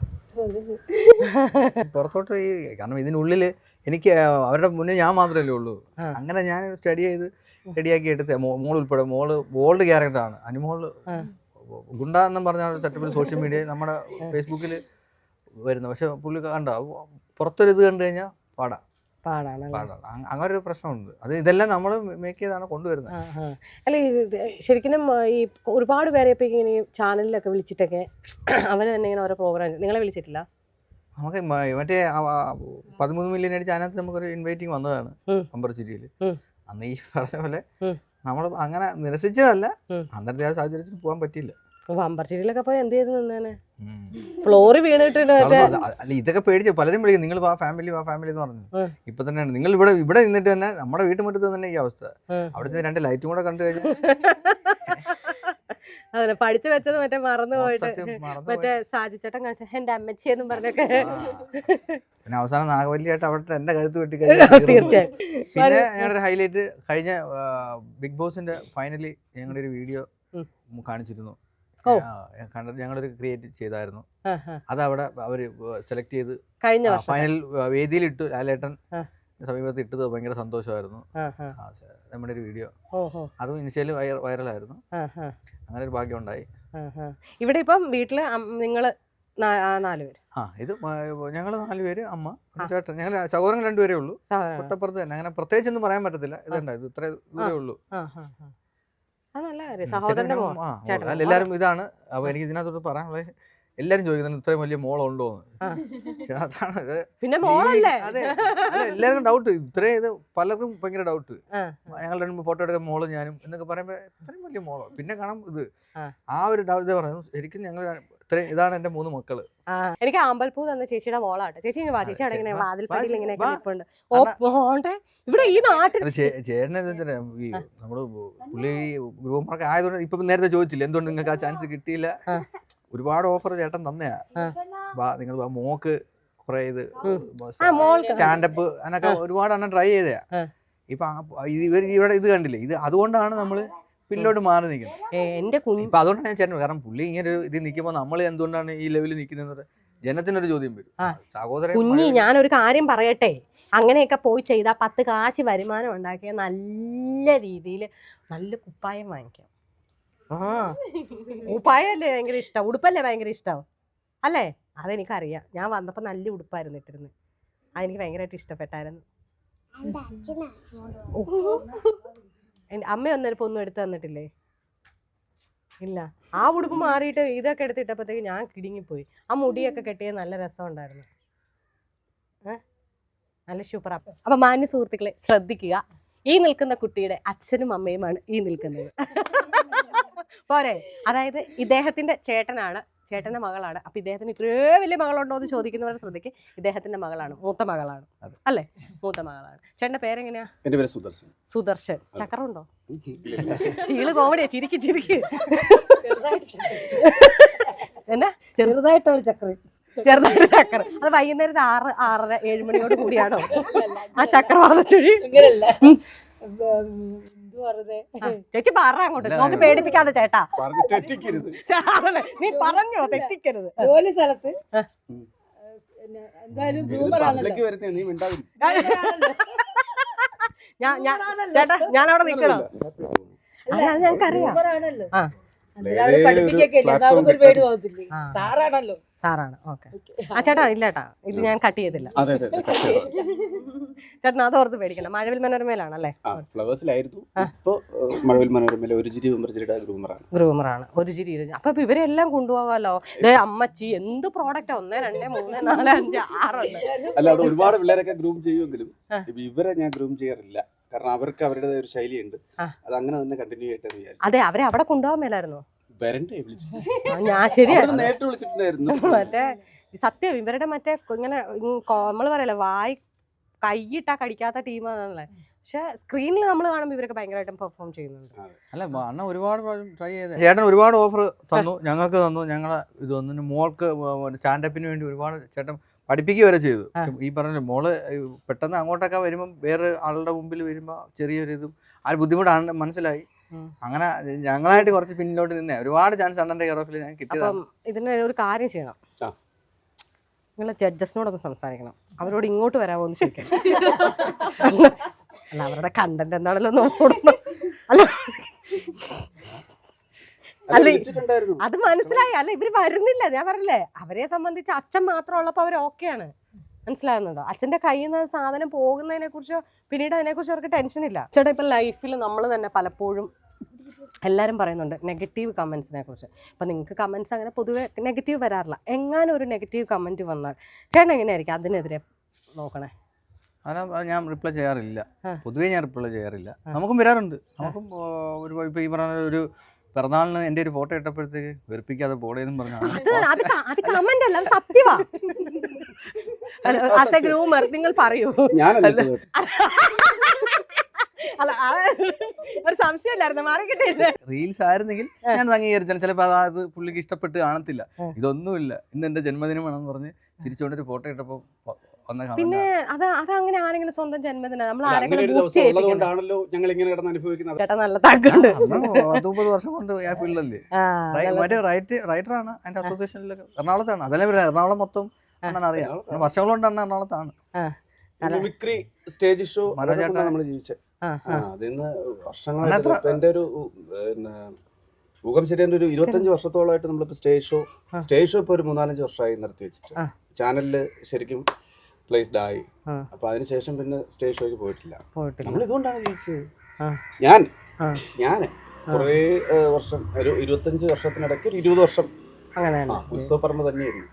പുറത്തോട്ട് ഈ കാരണം ഇതിനുള്ളിൽ എനിക്ക് അവരുടെ മുന്നേ ഞാൻ മാത്രമല്ലേ ഉള്ളൂ. അങ്ങനെ ഞാൻ സ്റ്റഡി ചെയ്ത് റെഡിയാക്കി എടുത്ത്. മോൾ ഉൾപ്പെടെ മോൾ ബോൾഡ് ക്യാരക്ടറാണ് അനുമോൾ ഗുണ്ട എന്നും പറഞ്ഞ സെറ്റപ്പിൽ സോഷ്യൽ മീഡിയ നമ്മുടെ ഫേസ്ബുക്കിൽ വരുന്നത് പക്ഷെ പുള്ളി കണ്ട? പുറത്തൊരു ഇത് കണ്ടു കഴിഞ്ഞാൽ പാടാ. അങ്ങനെ ഒരു പ്രശ്നമുണ്ട്. അത് ഇതെല്ലാം നമ്മൾ മേക്ക് ചെയ്താണ് കൊണ്ടുവരുന്നത്. അല്ല ശരിക്കും ഈ ഒരുപാട് പേരെ ഇപ്പം ഇങ്ങനെ ചാനലിലൊക്കെ വിളിച്ചിട്ടൊക്കെ അവർ തന്നെ ഇങ്ങനെ ഓരോ പ്രോഗ്രാം നിങ്ങളെ വിളിച്ചിട്ടില്ല? നമുക്ക് മറ്റേ പതിമൂന്ന് മില്യൺ അടിച്ച് അതിനകത്ത് നമുക്കൊരു ഇൻവൈറ്റിംഗ് വന്നതാണ്. അമ്പർച്ചിറ്റിയിൽ. അന്ന് ഈ പറഞ്ഞ പോലെ നമ്മൾ അങ്ങനെ നിരസിച്ചതല്ല. അന്നത്തെ ആ സാഹചര്യത്തിൽ പോകാൻ പറ്റിയില്ല. വമ്പർച്ചിരിയിലൊക്കെ പോയി എന്ത് ചെയ്ത് നിന്നേനെ. ഫ്ലോറ് അല്ല ഇതൊക്കെ പേടിച്ച് പലരും വിളിക്കും നിങ്ങൾ ആ ഫാമിലി ആ ഫാമിലി എന്ന് പറഞ്ഞു. ഇപ്പൊ തന്നെയാണ്. നിങ്ങൾ ഇവിടെ ഇവിടെ നിന്നിട്ട് തന്നെ നമ്മുടെ വീട്ടുമുറ്റത്ത് തന്നെ ഈ അവസ്ഥ. അവിടുത്തെ രണ്ട് ലൈറ്റും കൂടെ കണ്ടു കഴിഞ്ഞാൽ അതന്നെ പഠിച്ചു വെച്ചത് മറ്റേ മറന്നു പോയിട്ട്. മറ്റേ സാജിച്ചേട്ടൻ കാണിച്ച എന്റെ അമ്മച്ചി എന്നും പറഞ്ഞൊക്കെ. പിന്നെ അവസാനം നാഗവല്ലിയായിട്ട് അവിടെ എന്റെ കഴുത്ത് വെട്ടി തീർച്ചയായും. പിന്നെ ഞങ്ങളുടെ ഹൈലൈറ്റ് കഴിഞ്ഞ ബിഗ് ബോസിന്റെ ഫൈനലി ഞങ്ങളുടെ ഒരു വീഡിയോ കാണിച്ചിരുന്നു. കണ്ടിട്ട് ഞങ്ങളൊരു ക്രിയേറ്റ് ചെയ്തായിരുന്നു. അത് അവിടെ അവർ സെലക്ട് ചെയ്ത് കഴിഞ്ഞ ഫൈനൽ വേദിയിലിട്ടു. ലാലേട്ടൻ ആ. സമീപത്ത് ഇട്ടത് ഭയങ്കര സന്തോഷമായിരുന്നു. നമ്മുടെ ഒരു വീഡിയോ. അതും ഇനിഷ്യലി വൈറലായിരുന്നു. അങ്ങനെ ഒരു ഭാഗ്യം ഉണ്ടായി. ഇവിടെ ഇപ്പം വീട്ടിൽ നിങ്ങൾ നാലുപേര് ആ ഇത് ഞങ്ങൾ നാലുപേര് അമ്മ ചേട്ടൻ. ഞങ്ങൾ സഹോദരങ്ങൾ രണ്ടുപേരേ ഉള്ളൂ. പൊട്ടപ്പുറത്ത് തൊട്ടപ്പുറത്ത് തന്നെ. അങ്ങനെ പ്രത്യേകിച്ച് ഒന്നും പറയാൻ പറ്റത്തില്ല. ഇതുണ്ട് ഇത് ഇത്ര ദൂരേ ഉള്ളൂ. എല്ലാവരും ഇതാണ്. അപ്പൊ എനിക്ക് ഇതിനകത്തോട്ട് പറയാനുള്ളത് എല്ലാരും ചോദിക്കുന്നത് ഇത്രയും വലിയ മോളുണ്ടോ. അതാണ് ഇത്. പിന്നെ മോളല്ലേ അതെ അല്ല എല്ലാവർക്കും ഡൗട്ട് ഇത്രയും ഇത് പലർക്കും ഭയങ്കര ഡൗട്ട് ഞങ്ങൾ രണ്ടും ഫോട്ടോ എടുക്കാൻ മോൾ ഞാനും എന്നൊക്കെ പറയുമ്പോ ഇത്രയും വലിയ മോളോ പിന്നെ കാണാം ഇത് ആ. ഒരു ഡൗട്ട് ഇത് പറയുന്നത് ശരിക്കും ഞങ്ങൾ ഇത്രയും ഇതാണ് എന്റെ മൂന്ന് മക്കൾ. ആ. എനിക്ക് ആമ്പൽപ്പൂ തന്ന ചേച്ചിയുടെ മോളാട്ടെ. ചേച്ചി ഇങ്ങനെ വാ ചേച്ചി അവിടെ ഇങ്ങനെ വാതിൽപ്പടിയിൽ ഇങ്ങനെ. നിൽപ്പുണ്ട് ഓ പോണ്ടെ. ഇവിടെ ഈ നാട്ടിൽ ചേട്ടനെ നമ്മൾ പുള്ളി ഗ്രൂമറൊക്കെ ആയതുകൊണ്ട് ഇപ്പൊ നേരത്തെ ചോദിച്ചില്ല എന്തുകൊണ്ട് നിങ്ങൾക്ക് ആ ചാൻസ് കിട്ടിയില്ല. ഒരുപാട് ഓഫർ ചേട്ടൻ തന്നെയാ. വാ നിങ്ങൾ വാ മോക്ക് കുറെ ഇത് ആ, മോൾക്ക്. സ്റ്റാൻഡപ്പ് അതിനൊക്കെ ഒരുപാട് എണ്ണം ട്രൈ ചെയ്തയാ. ഇപ്പൊ ഇവർ ഇവിടെ ഇത് കണ്ടില്ലേ? ഇത് അതുകൊണ്ടാണ് നമ്മൾ പിന്നോട്ട് മാറി നിൽക്കുന്നത് എന്റെ കുഞ്ഞ് ഇപ്പൊ അതുകൊണ്ടാണ് ഞാൻ ചേട്ടൻ കാരണം പുള്ളി ഇങ്ങനെ ഒരു ഇത് നിൽക്കുമ്പോൾ നമ്മൾ എന്തുകൊണ്ടാണ് ഈ ലെവലിൽ നിൽക്കുന്നത് ജനത്തിനൊരു ചോദ്യം വരും. സഹോദരൻ കുഞ്ഞി ഞാനൊരു കാര്യം പറയട്ടെ. അങ്ങനെയൊക്കെ പോയി ചെയ്താൽ പത്ത് കാശ് വരുമാനം ഉണ്ടാക്കിയ നല്ല രീതിയിൽ നല്ല കുപ്പായം വാങ്ങിക്കാം. ആ. കുപ്പായല്ലേ ഭയങ്കര ഇഷ്ടം? ഉടുപ്പല്ലേ ഭയങ്കര ഇഷ്ടം? അല്ലേ? അതെനിക്കറിയാം. ഞാൻ വന്നപ്പോൾ നല്ല ഉടുപ്പായിരുന്നു ഇട്ടിരുന്നത് അതെനിക്ക് ഭയങ്കരമായിട്ട് ഇഷ്ടപ്പെട്ടായിരുന്നു. അമ്മ ഒന്നിപ്പോൾ ഒന്നും എടുത്തു തന്നിട്ടില്ലേ? ഇല്ല. ആ ഉടുപ്പ് മാറിയിട്ട് ഇതൊക്കെ എടുത്തിട്ടപ്പോഴത്തേക്ക് ഞാൻ കിടുങ്ങിപ്പോയി. ആ മുടിയൊക്കെ കെട്ടിയ നല്ല രസമുണ്ടായിരുന്നു. നല്ല സൂപ്പർ അപ്പം മാന്യ സുഹൃത്തുക്കളെ ശ്രദ്ധിക്കുക. ഈ നിൽക്കുന്ന കുട്ടിയുടെ അച്ഛനും അമ്മയുമാണ് ഈ നിൽക്കുന്നത്. പോരെ. അതായത് ഇദ്ദേഹത്തിന്റെ ചേട്ടനാണ് ചേട്ടന്റെ മകളാണ്. അപ്പം ഇദ്ദേഹത്തിന് ഇത്രയോ വലിയ മകളുണ്ടോ എന്ന് ചോദിക്കുന്നവരെ ശ്രദ്ധിക്കുക ഇദ്ദേഹത്തിന്റെ മകളാണ്. മൂത്ത മകളാണ്. അല്ലേ? മൂത്ത മകളാണ്. ചേട്ടന്റെ പേരെങ്ങനെയാ? എന്റെ പേര് സുദർശൻ. സുദർശൻ. ചക്രമുണ്ടോ. ചീൾ കോമഡിയാ. ചിരിക്ക് ചിരിക്ക്. എന്നാ? ചെറുതായിട്ട് ഒരു ചക്ര. ചെറുതായിട്ട് ചക്ര. അത് വൈകുന്നേരം ആറ് ആറര ഏഴ് മണിയോട് കൂടിയാണോ? ആ ചക്രവാദ ചുഴി. ചേച്ചി പറ അങ്ങോട്ട്. നമുക്ക് പേടിപ്പിക്കാതെ ചേട്ടാ. പറഞ്ഞ് തെറ്റിക്കരുത്. അതല്ലേ, നീ പറഞ്ഞോ തെറ്റിക്കരുത്. ജോലി സ്ഥലത്ത്? ഞാനവിടെ പിന്നെ എന്തായാലും ഗ്രൂമറാണല്ലോ പബ്ലിക് വരുന്നേ നീ ഞാൻ ഞാൻ ചേട്ടാ ഞാൻ അവിടെ നിൽക്കണം അല്ല അത് ഞങ്ങൾക്കറിയാം. ആ. സാറാണല്ലോ. സാറാണ്. ഓക്കെ. ആ ചേട്ടാ ഇല്ല ചേട്ടാ ഇത് ഞാൻ കട്ട് ചെയ്തില്ല. അതെ അതെ. ചേട്ടൻ അതോർത്ത് പേടിക്കണം മഴവിൽ മനോരമയിലാണല്ലേ? ഫ്ലവേഴ്സിലായിരുന്നു. ഇപ്പൊ മഴവിൽ മനോരമയിലെ ഒരു ജിരി വിമർശിയുടെ ഗ്രൂമറാണ്. ഗ്രൂമറാണ്. ഒരു ചിരി അപ്പൊ ഇപ്പൊ ഇവരെല്ലാം കൊണ്ടുപോകാമല്ലോ ദേ അമ്മച്ചി എന്ത് പ്രോഡക്റ്റ് ഒന്ന് രണ്ട് മൂന്ന് നാല് അഞ്ച് ആറ് അല്ല അവിടെ ഒരുപാട് പിള്ളേരൊക്കെ ഗ്രൂം ചെയ്യുമെങ്കിലും ഇവരെ ഞാൻ ഗ്രൂം ചെയ്യാറില്ല. കാരണം അവർക്ക് അവരുടെ ഒരു ശൈലിയുണ്ട്. അത് അങ്ങനെ തന്നെ കണ്ടിന്യൂ ആയിട്ട് അതെ അവരെ അവിടെ കൊണ്ടുപോകാൻ മേലായിരുന്നോ? വരണ്ടേ ഞാൻ ശരിയാ. അവിടുന്ന് നേരിട്ട് വിളിച്ചിട്ടുണ്ടായിരുന്നു. മറ്റേ സത്യം ഇവരുടെ മറ്റേ ഇങ്ങനെ നമ്മൾ പറയല്ലേ വായി കൈയിട്ടാ കടിക്കാത്ത ടീമാണല്ലേ. പക്ഷെ സ്ക്രീനിൽ നമ്മൾ കാണുമ്പോൾ ഇവരൊക്കെ ഭയങ്കരമായിട്ടും പെർഫോം ചെയ്യുന്നുണ്ട്. അല്ല അണ്ണ ഒരുപാട് ട്രൈ ചെയ്ത്. ചേട്ടൻ ഒരുപാട് ഓഫർ തന്നു ഞങ്ങൾക്ക് തന്നു ഞങ്ങളെ ഇത് വന്നു മോൾക്ക് സ്റ്റാൻഡപ്പിന് വേണ്ടി ഒരുപാട് ചേട്ടൻ പഠിപ്പിക്കുക വരെ ചെയ്തു. ഈ പറഞ്ഞ മോൾ പെട്ടെന്ന് അങ്ങോട്ടൊക്കെ വരുമ്പോൾ വേറെ ആളുടെ മുമ്പിൽ വരുമ്പോൾ ചെറിയൊരു ഇതും ആ ഒരു ബുദ്ധിമുട്ടാണ് മനസ്സിലായി. അങ്ങനെ ഞങ്ങളായിട്ട് കുറച്ച് പിന്നിലോട്ട് നിന്നേ. ഒരുപാട് ചാൻസ് അണ്ണന്റെ കെയർ ഓഫിൽ ഞാൻ അപ്പം കിട്ടിയതാണ് ഇതിന് ഒരു കാര്യം ചെയ്യണം. ആ. നിങ്ങൾ ജഡ്ജസിനോടൊന്ന് സംസാരിക്കണം. അവരോട് ഇങ്ങോട്ട് വരാമോ എന്ന് ചോദിക്കണം. അല്ല അവരുടെ കണ്ടന്റ് എന്താണല്ലോ നോക്കണം അല്ല. അല്ല, അല്ല, വിളിച്ചിട്ടുണ്ടായിരുന്നു. അത് മനസ്സിലായി. അല്ല ഇവർ വരുന്നില്ല. ഞാൻ പറഞ്ഞില്ലേ അവരെ സംബന്ധിച്ച് അച്ഛൻ മാത്രമുള്ളപ്പോ അവർ ഓക്കെയാണ് മനസ്സിലാകുന്നുണ്ടോ? അച്ഛന്റെ കയ്യിൽ നിന്ന് സാധനം പോകുന്നതിനെ കുറിച്ചോ പിന്നീട് അതിനെക്കുറിച്ച് അവർക്ക് ടെൻഷൻ ഇല്ല. ചേട്ടാ ഇപ്പം ലൈഫിൽ നമ്മൾ തന്നെ പലപ്പോഴും എല്ലാവരും പറയുന്നുണ്ട് നെഗറ്റീവ് കമൻസിനെ കുറിച്ച്. അപ്പം നിങ്ങൾക്ക് കമൻസ് അങ്ങനെ പൊതുവെ നെഗറ്റീവ് വരാറില്ല. എങ്ങാനും ഒരു നെഗറ്റീവ് കമന്റ് വന്നാൽ ചേട്ടൻ എങ്ങനെയായിരിക്കും? അതിനെതിരെ നോക്കണേ. അങ്ങനെ ഞാൻ റിപ്ലൈ ചെയ്യാറില്ല. പൊതുവേ ഞാൻ റിപ്ലൈ ചെയ്യാറില്ല. നമുക്കും വരാറുണ്ട്. നമുക്കും ഒരു ഈ പറഞ്ഞ ഒരു പിറന്നാളിന് എന്റെ ഒരു ഫോട്ടോ ഇട്ടപ്പോഴത്തേക്ക് വെറുപ്പിക്കാതെ പോടേന്നും അത് അത് ക- അത് കമന്റ് അല്ല അത് സത്യവാ. ആസ് എ ഗ്രൂമർ നിങ്ങൾ പറയൂ. ഞാനല്ല ഇത് കേട്ടത്. അല്ല ആ, ഒരു സംശയമില്ലായിരുന്നു മാറിക്കിട്ടില്ലേ? റീൽസ് ആയിരുന്നെങ്കിൽ ഞാൻ അംഗീകരിച്ചാൽ ചിലപ്പോൾ അത് പുള്ളിക്ക് ഇഷ്ടപ്പെട്ട് കാണത്തില്ല. ഇതൊന്നുമില്ല. ഇന്ന് എന്റെ ജന്മദിനമാണെന്ന് പറഞ്ഞ് ചിരിച്ചുകൊണ്ട് ഒരു ഫോട്ടോ ഇട്ടപ്പോൾ വന്ന പിന്നെ അത് അത് അങ്ങനെ ആരെങ്കിലും സ്വന്തം ജന്മദിനം നമ്മൾ ആരെങ്കിലും ബൂസ്റ്റ് ചെയ്യിപ്പിക്കണം. ഞങ്ങൾ ഇങ്ങനെ കിടന്ന് അനുഭവിക്കുന്നത്. ചേട്ടാ നല്ല തക്കുണ്ട് വർഷം കൊണ്ട് ആ ഫീൽഡല്ലേ ആ, മറ്റേ റൈറ്റ് റൈറ്ററാണ് അതിന്റെ അസോസിയേഷനിലൊക്കെ എറണാകുളത്താണ്. അതല്ലേ എറണാകുളം മൊത്തം അണ്ണൻ അറിയാം. വർഷങ്ങൾ അണ്ണൻ എറണാകുളത്താണ്. Mimicry stage show. നമ്മൾ ജീവിച്ചത്. അതിന്ന് വർഷങ്ങളായിട്ട് എന്റെ ഒരു ഊകം ശരിയുടെ ഒരു ഇരുപത്തഞ്ച് വർഷത്തോളമായിട്ട് നമ്മളിപ്പോ സ്റ്റേജ് ഷോ സ്റ്റേജ് ഷോ ഇപ്പൊ ഒരു മൂന്നാലഞ്ച് വർഷമായി നിർത്തി വെച്ചിട്ട്. ചാനലിൽ ചാനലിൽ ശരിക്കും പ്ലേസ്ഡ് ആയി. അപ്പൊ അതിനുശേഷം പിന്നെ സ്റ്റേജ് ഷോയ്ക്ക് പോയിട്ടില്ല. നമ്മൾ ഇതുകൊണ്ടാണ് ജീവിച്ചത്. ഞാൻ. ഞാൻ. ഞാൻ കുറേ വർഷം ഒരു ഇരുപത്തഞ്ച് വർഷത്തിനിടയ്ക്ക് ഒരു ഇരുപത് വർഷം. തന്നെയായിരുന്നു.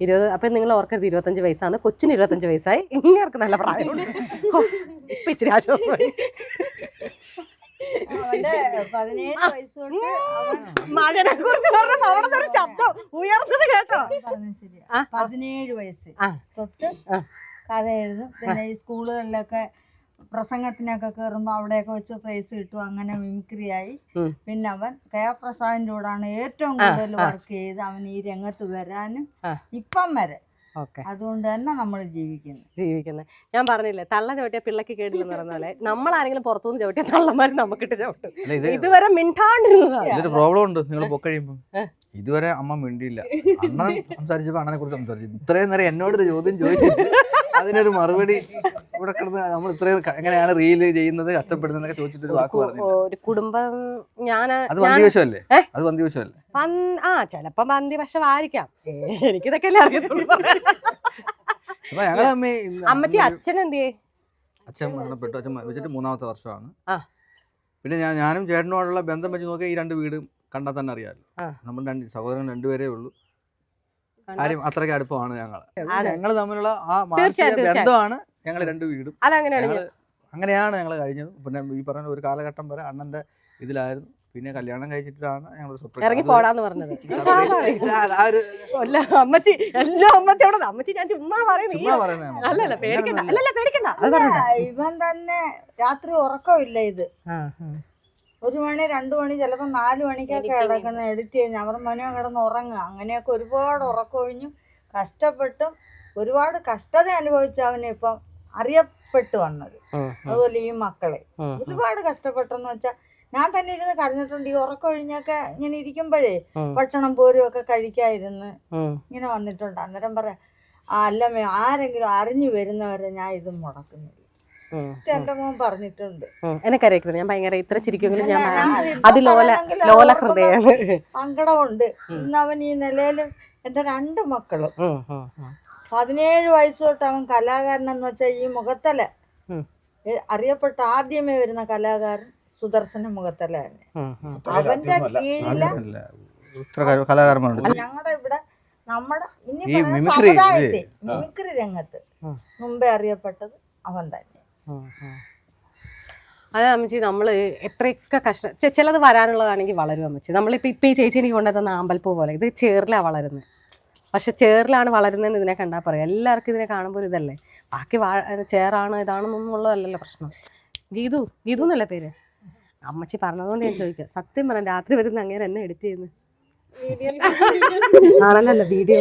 ഇരുപത് അപ്പൊ നിങ്ങൾ ഓർക്കരുത് ഇരുപത്തഞ്ച് വയസ്സാണ്. കൊച്ചിന് ഇരുപത്തഞ്ച് വയസ്സായി. ഇങ്ങനെ നല്ല പ്രായം ഇപ്പൊ ഇച്ചിരി ആശ്വാസമായി അവന്റെ പതിനേഴ് വയസ്സ് തൊട്ട് അവൻ മകനെ കുറിച്ച് പറഞ്ഞപ്പോ അവിടുത്തെ ഒരു ശബ്ദം ഉയർന്നത് കേട്ടോ. പതിനേഴ് വയസ്സ്. തൊട്ട് കഥ എഴുതും. പിന്നെ ഈ സ്കൂളുകളിലൊക്കെ പ്രസംഗത്തിനൊക്കെ കയറുമ്പോൾ അവിടെയൊക്കെ വെച്ച് പ്രൈസ് കിട്ടും. അങ്ങനെ മിമിക്രിയായി പിന്നെ അവൻ കെ പ്രസാദിന്റെ കൂടാണ് ഏറ്റവും കൂടുതൽ വർക്ക് ചെയ്ത് അവൻ ഈ രംഗത്ത് വരാനും. ഇപ്പം വരെ. അതുകൊണ്ട് തന്നെ നമ്മൾ ജീവിക്കുന്നു. ജീവിക്കുന്നത് ഞാൻ പറഞ്ഞില്ലേ തള്ള ചവിട്ടിയ പിള്ളക്ക് കേടില്ലെന്ന് പറഞ്ഞ പോലെ നമ്മൾ ആരെങ്കിലും പുറത്തുനിന്ന് ചവിട്ടിയ തള്ളമാര് നമുക്കിട്ട് ചവിട്ടും. ഇതുവരെ മിണ്ടാണ്ടിരുന്നതാണ് ഇതൊരു പ്രോബ്ലം ഉണ്ട്. നിങ്ങൾ പൊക്കഴിയുമ്പോൾ ഇതുവരെ അമ്മ മിണ്ടിയില്ല. അണ്ണൻ സംസാരിച്ചപ്പോ അണ്ണനെ കുറിച്ച് സംസാരിച്ചു. ഇത്രയും നേരം എന്നോട് ചോദ്യം ചോദിച്ചിട്ട് അതിനൊരു മറുപടി ഇവിടെ കിടന്ന് നമ്മൾ ഇത്രയും എങ്ങനെയാണ് റീൽ ചെയ്യുന്നത് കഷ്ടപ്പെടുന്നതൊക്കെ ചോദിച്ചിട്ട് ഒരു വാക്ക് പറഞ്ഞു ഒരു കുടുംബം ഞാൻ അത് വന്ധ്യവശമല്ലേ? അത് വന്ധ്യവശമല്ലേ ആ ചിലപ്പോ പന്തി പക്ഷമായിരിക്കാം എനിക്കിതൊക്കെ അല്ലേ അറിയത്തുള്ളൂ. ഞങ്ങളെ അമ്മ അമ്മച്ചി അച്ഛൻ എന്തേ അച്ഛൻ മരണപ്പെട്ടു. അച്ഛൻ വെച്ചിട്ട് മൂന്നാമത്തെ വർഷമാണ്. പിന്നെ ഞാൻ ഞാനും ചേട്ടനുമായിട്ടുള്ള ബന്ധം വെച്ച് നോക്കിയാൽ ഈ രണ്ട് വീടും കണ്ടാൽ തന്നെ അറിയാമല്ലോ നമ്മൾ രണ്ട് സഹോദരൻ രണ്ടുപേരേ ഉള്ളൂ. ആരും അത്രയ്ക്ക് അടുപ്പമാണ് ഞങ്ങൾ ഞങ്ങൾ തമ്മിലുള്ള ആ മാനസിക. ബന്ധമാണ് ഞങ്ങൾ രണ്ട് വീടും. അതങ്ങനെയാണ് ഞങ്ങൾ അങ്ങനെയാണ് ഞങ്ങൾ കഴിഞ്ഞത്. പിന്നെ ഈ പറഞ്ഞ ഒരു കാലഘട്ടം വരെ അണ്ണന്റെ ഇതിലായിരുന്നു. പിന്നെ കല്യാണം കഴിച്ചിട്ടാണ് ഞങ്ങൾ ഇറങ്ങി പോടാന്ന് പറഞ്ഞത്. അമ്മച്ചി എല്ലാ അമ്മച്ചി അവിടെ അമ്മച്ചി ഞാൻ ചുമ്മാ പറയുന്നു. ചുമ്മാ പറയുന്നത് അല്ലല്ല പേടിക്കണ്ട. അല്ലല്ല പേടിക്കണ്ട. അത് പറഞ്ഞോ. ഇവൻ തന്നെ രാത്രി ഉറക്കമില്ല ഇത്. ഒരു മണി രണ്ടു മണി ചിലപ്പോൾ നാല് മണിക്കൊക്കെ. കിടക്കുന്ന എഡിറ്റ് ചെയ്യുന്ന. അവർ മനോ കിടന്ന് ഉറങ്ങുക. അങ്ങനെയൊക്കെ ഒരുപാട് ഉറക്കമൊഴിഞ്ഞു കഷ്ടപ്പെട്ടും ഒരുപാട് കഷ്ടത അനുഭവിച്ച അവന് ഇപ്പം അറിയപ്പെട്ടു വന്നത്. അതുപോലെ ഈ മക്കളെ. ഒരുപാട് കഷ്ടപ്പെട്ടെന്ന് വെച്ചാൽ ഞാൻ തന്നെ ഇരുന്ന് കരഞ്ഞിട്ടുണ്ട്. ഈ ഉറക്കമൊഴിഞ്ഞൊക്കെ ഇങ്ങനെ ഇരിക്കുമ്പോഴേ ഭക്ഷണം പോരും ഒക്കെ കഴിക്കാതിരുന്ന് ഇങ്ങനെ വന്നിട്ടുണ്ട്. അന്നേരം പറയാം ആ അല്ലമ്മേ ആരെങ്കിലും അറിഞ്ഞു വരുന്നവരെ ഞാൻ ഇത് മുടക്കുന്നില്ല. ഇത് മോൻ പറഞ്ഞിട്ടുണ്ട്. ഞാൻ ഭയങ്കര ഇത്ര ചിരിക്കുമെങ്കിലും ഞാൻ അത് ലോല ലോല ഹൃദയമാണ് ഹൃദയാണ്. സങ്കടമുണ്ട്. ഇന്ന് അവൻ ഈ നിലയിലും എന്റെ രണ്ട് മക്കളും. പതിനേഴ് വയസ്സ് തൊട്ട് അവൻ കലാകാരൻ എന്ന് വെച്ചാൽ ഈ മുഖത്തല. അറിയപ്പെട്ട ആദ്യമേ വരുന്ന കലാകാരൻ സുദർശന മുഖത്തല തന്നെ ഉം, ഉം. അവന്റെ കീഴിൽ ഞങ്ങളുടെ ഇവിടെ നമ്മുടെ ഇനി മിമിക്രി, രംഗത്ത് മുമ്പേ അറിയപ്പെട്ടത് അവൻ തന്നെ. അത് അമ്മച്ചി നമ്മൾ എത്രയൊക്കെ കഷ്ട ചിലത് വരാനുള്ളതാണെങ്കിൽ വളരും അമ്മച്ചി. നമ്മളിപ്പോൾ ഇപ്പം ഈ ചേച്ചി എനിക്ക് കൊണ്ടുതന്ന ആമ്പൽപ്പൂ പോലെ ഇത് ചേറിലാണ് വളരുന്നത്. പക്ഷെ ചേറിലാണ് വളരുന്നതെന്ന് ഇതിനെ കണ്ടാൽ പറയാം. എല്ലാവർക്കും ഇതിനെ കാണുമ്പോൾ ഇതല്ലേ. ബാക്കി വാ ചേറാണ് ഇതാണെന്നൊന്നുള്ളതല്ലല്ലോ പ്രശ്നം. ഗീതു ഗീതു എന്നല്ലേ പേര്? അമ്മച്ചി പറഞ്ഞതുകൊണ്ട് ഞാൻ ചോദിക്കാം. സത്യം പറഞ്ഞാൽ രാത്രി വരുന്ന അങ്ങനെ എന്നെ എഡിറ്റ് ചെയ്യുന്നു. ആണല്ലോ വീഡിയോ.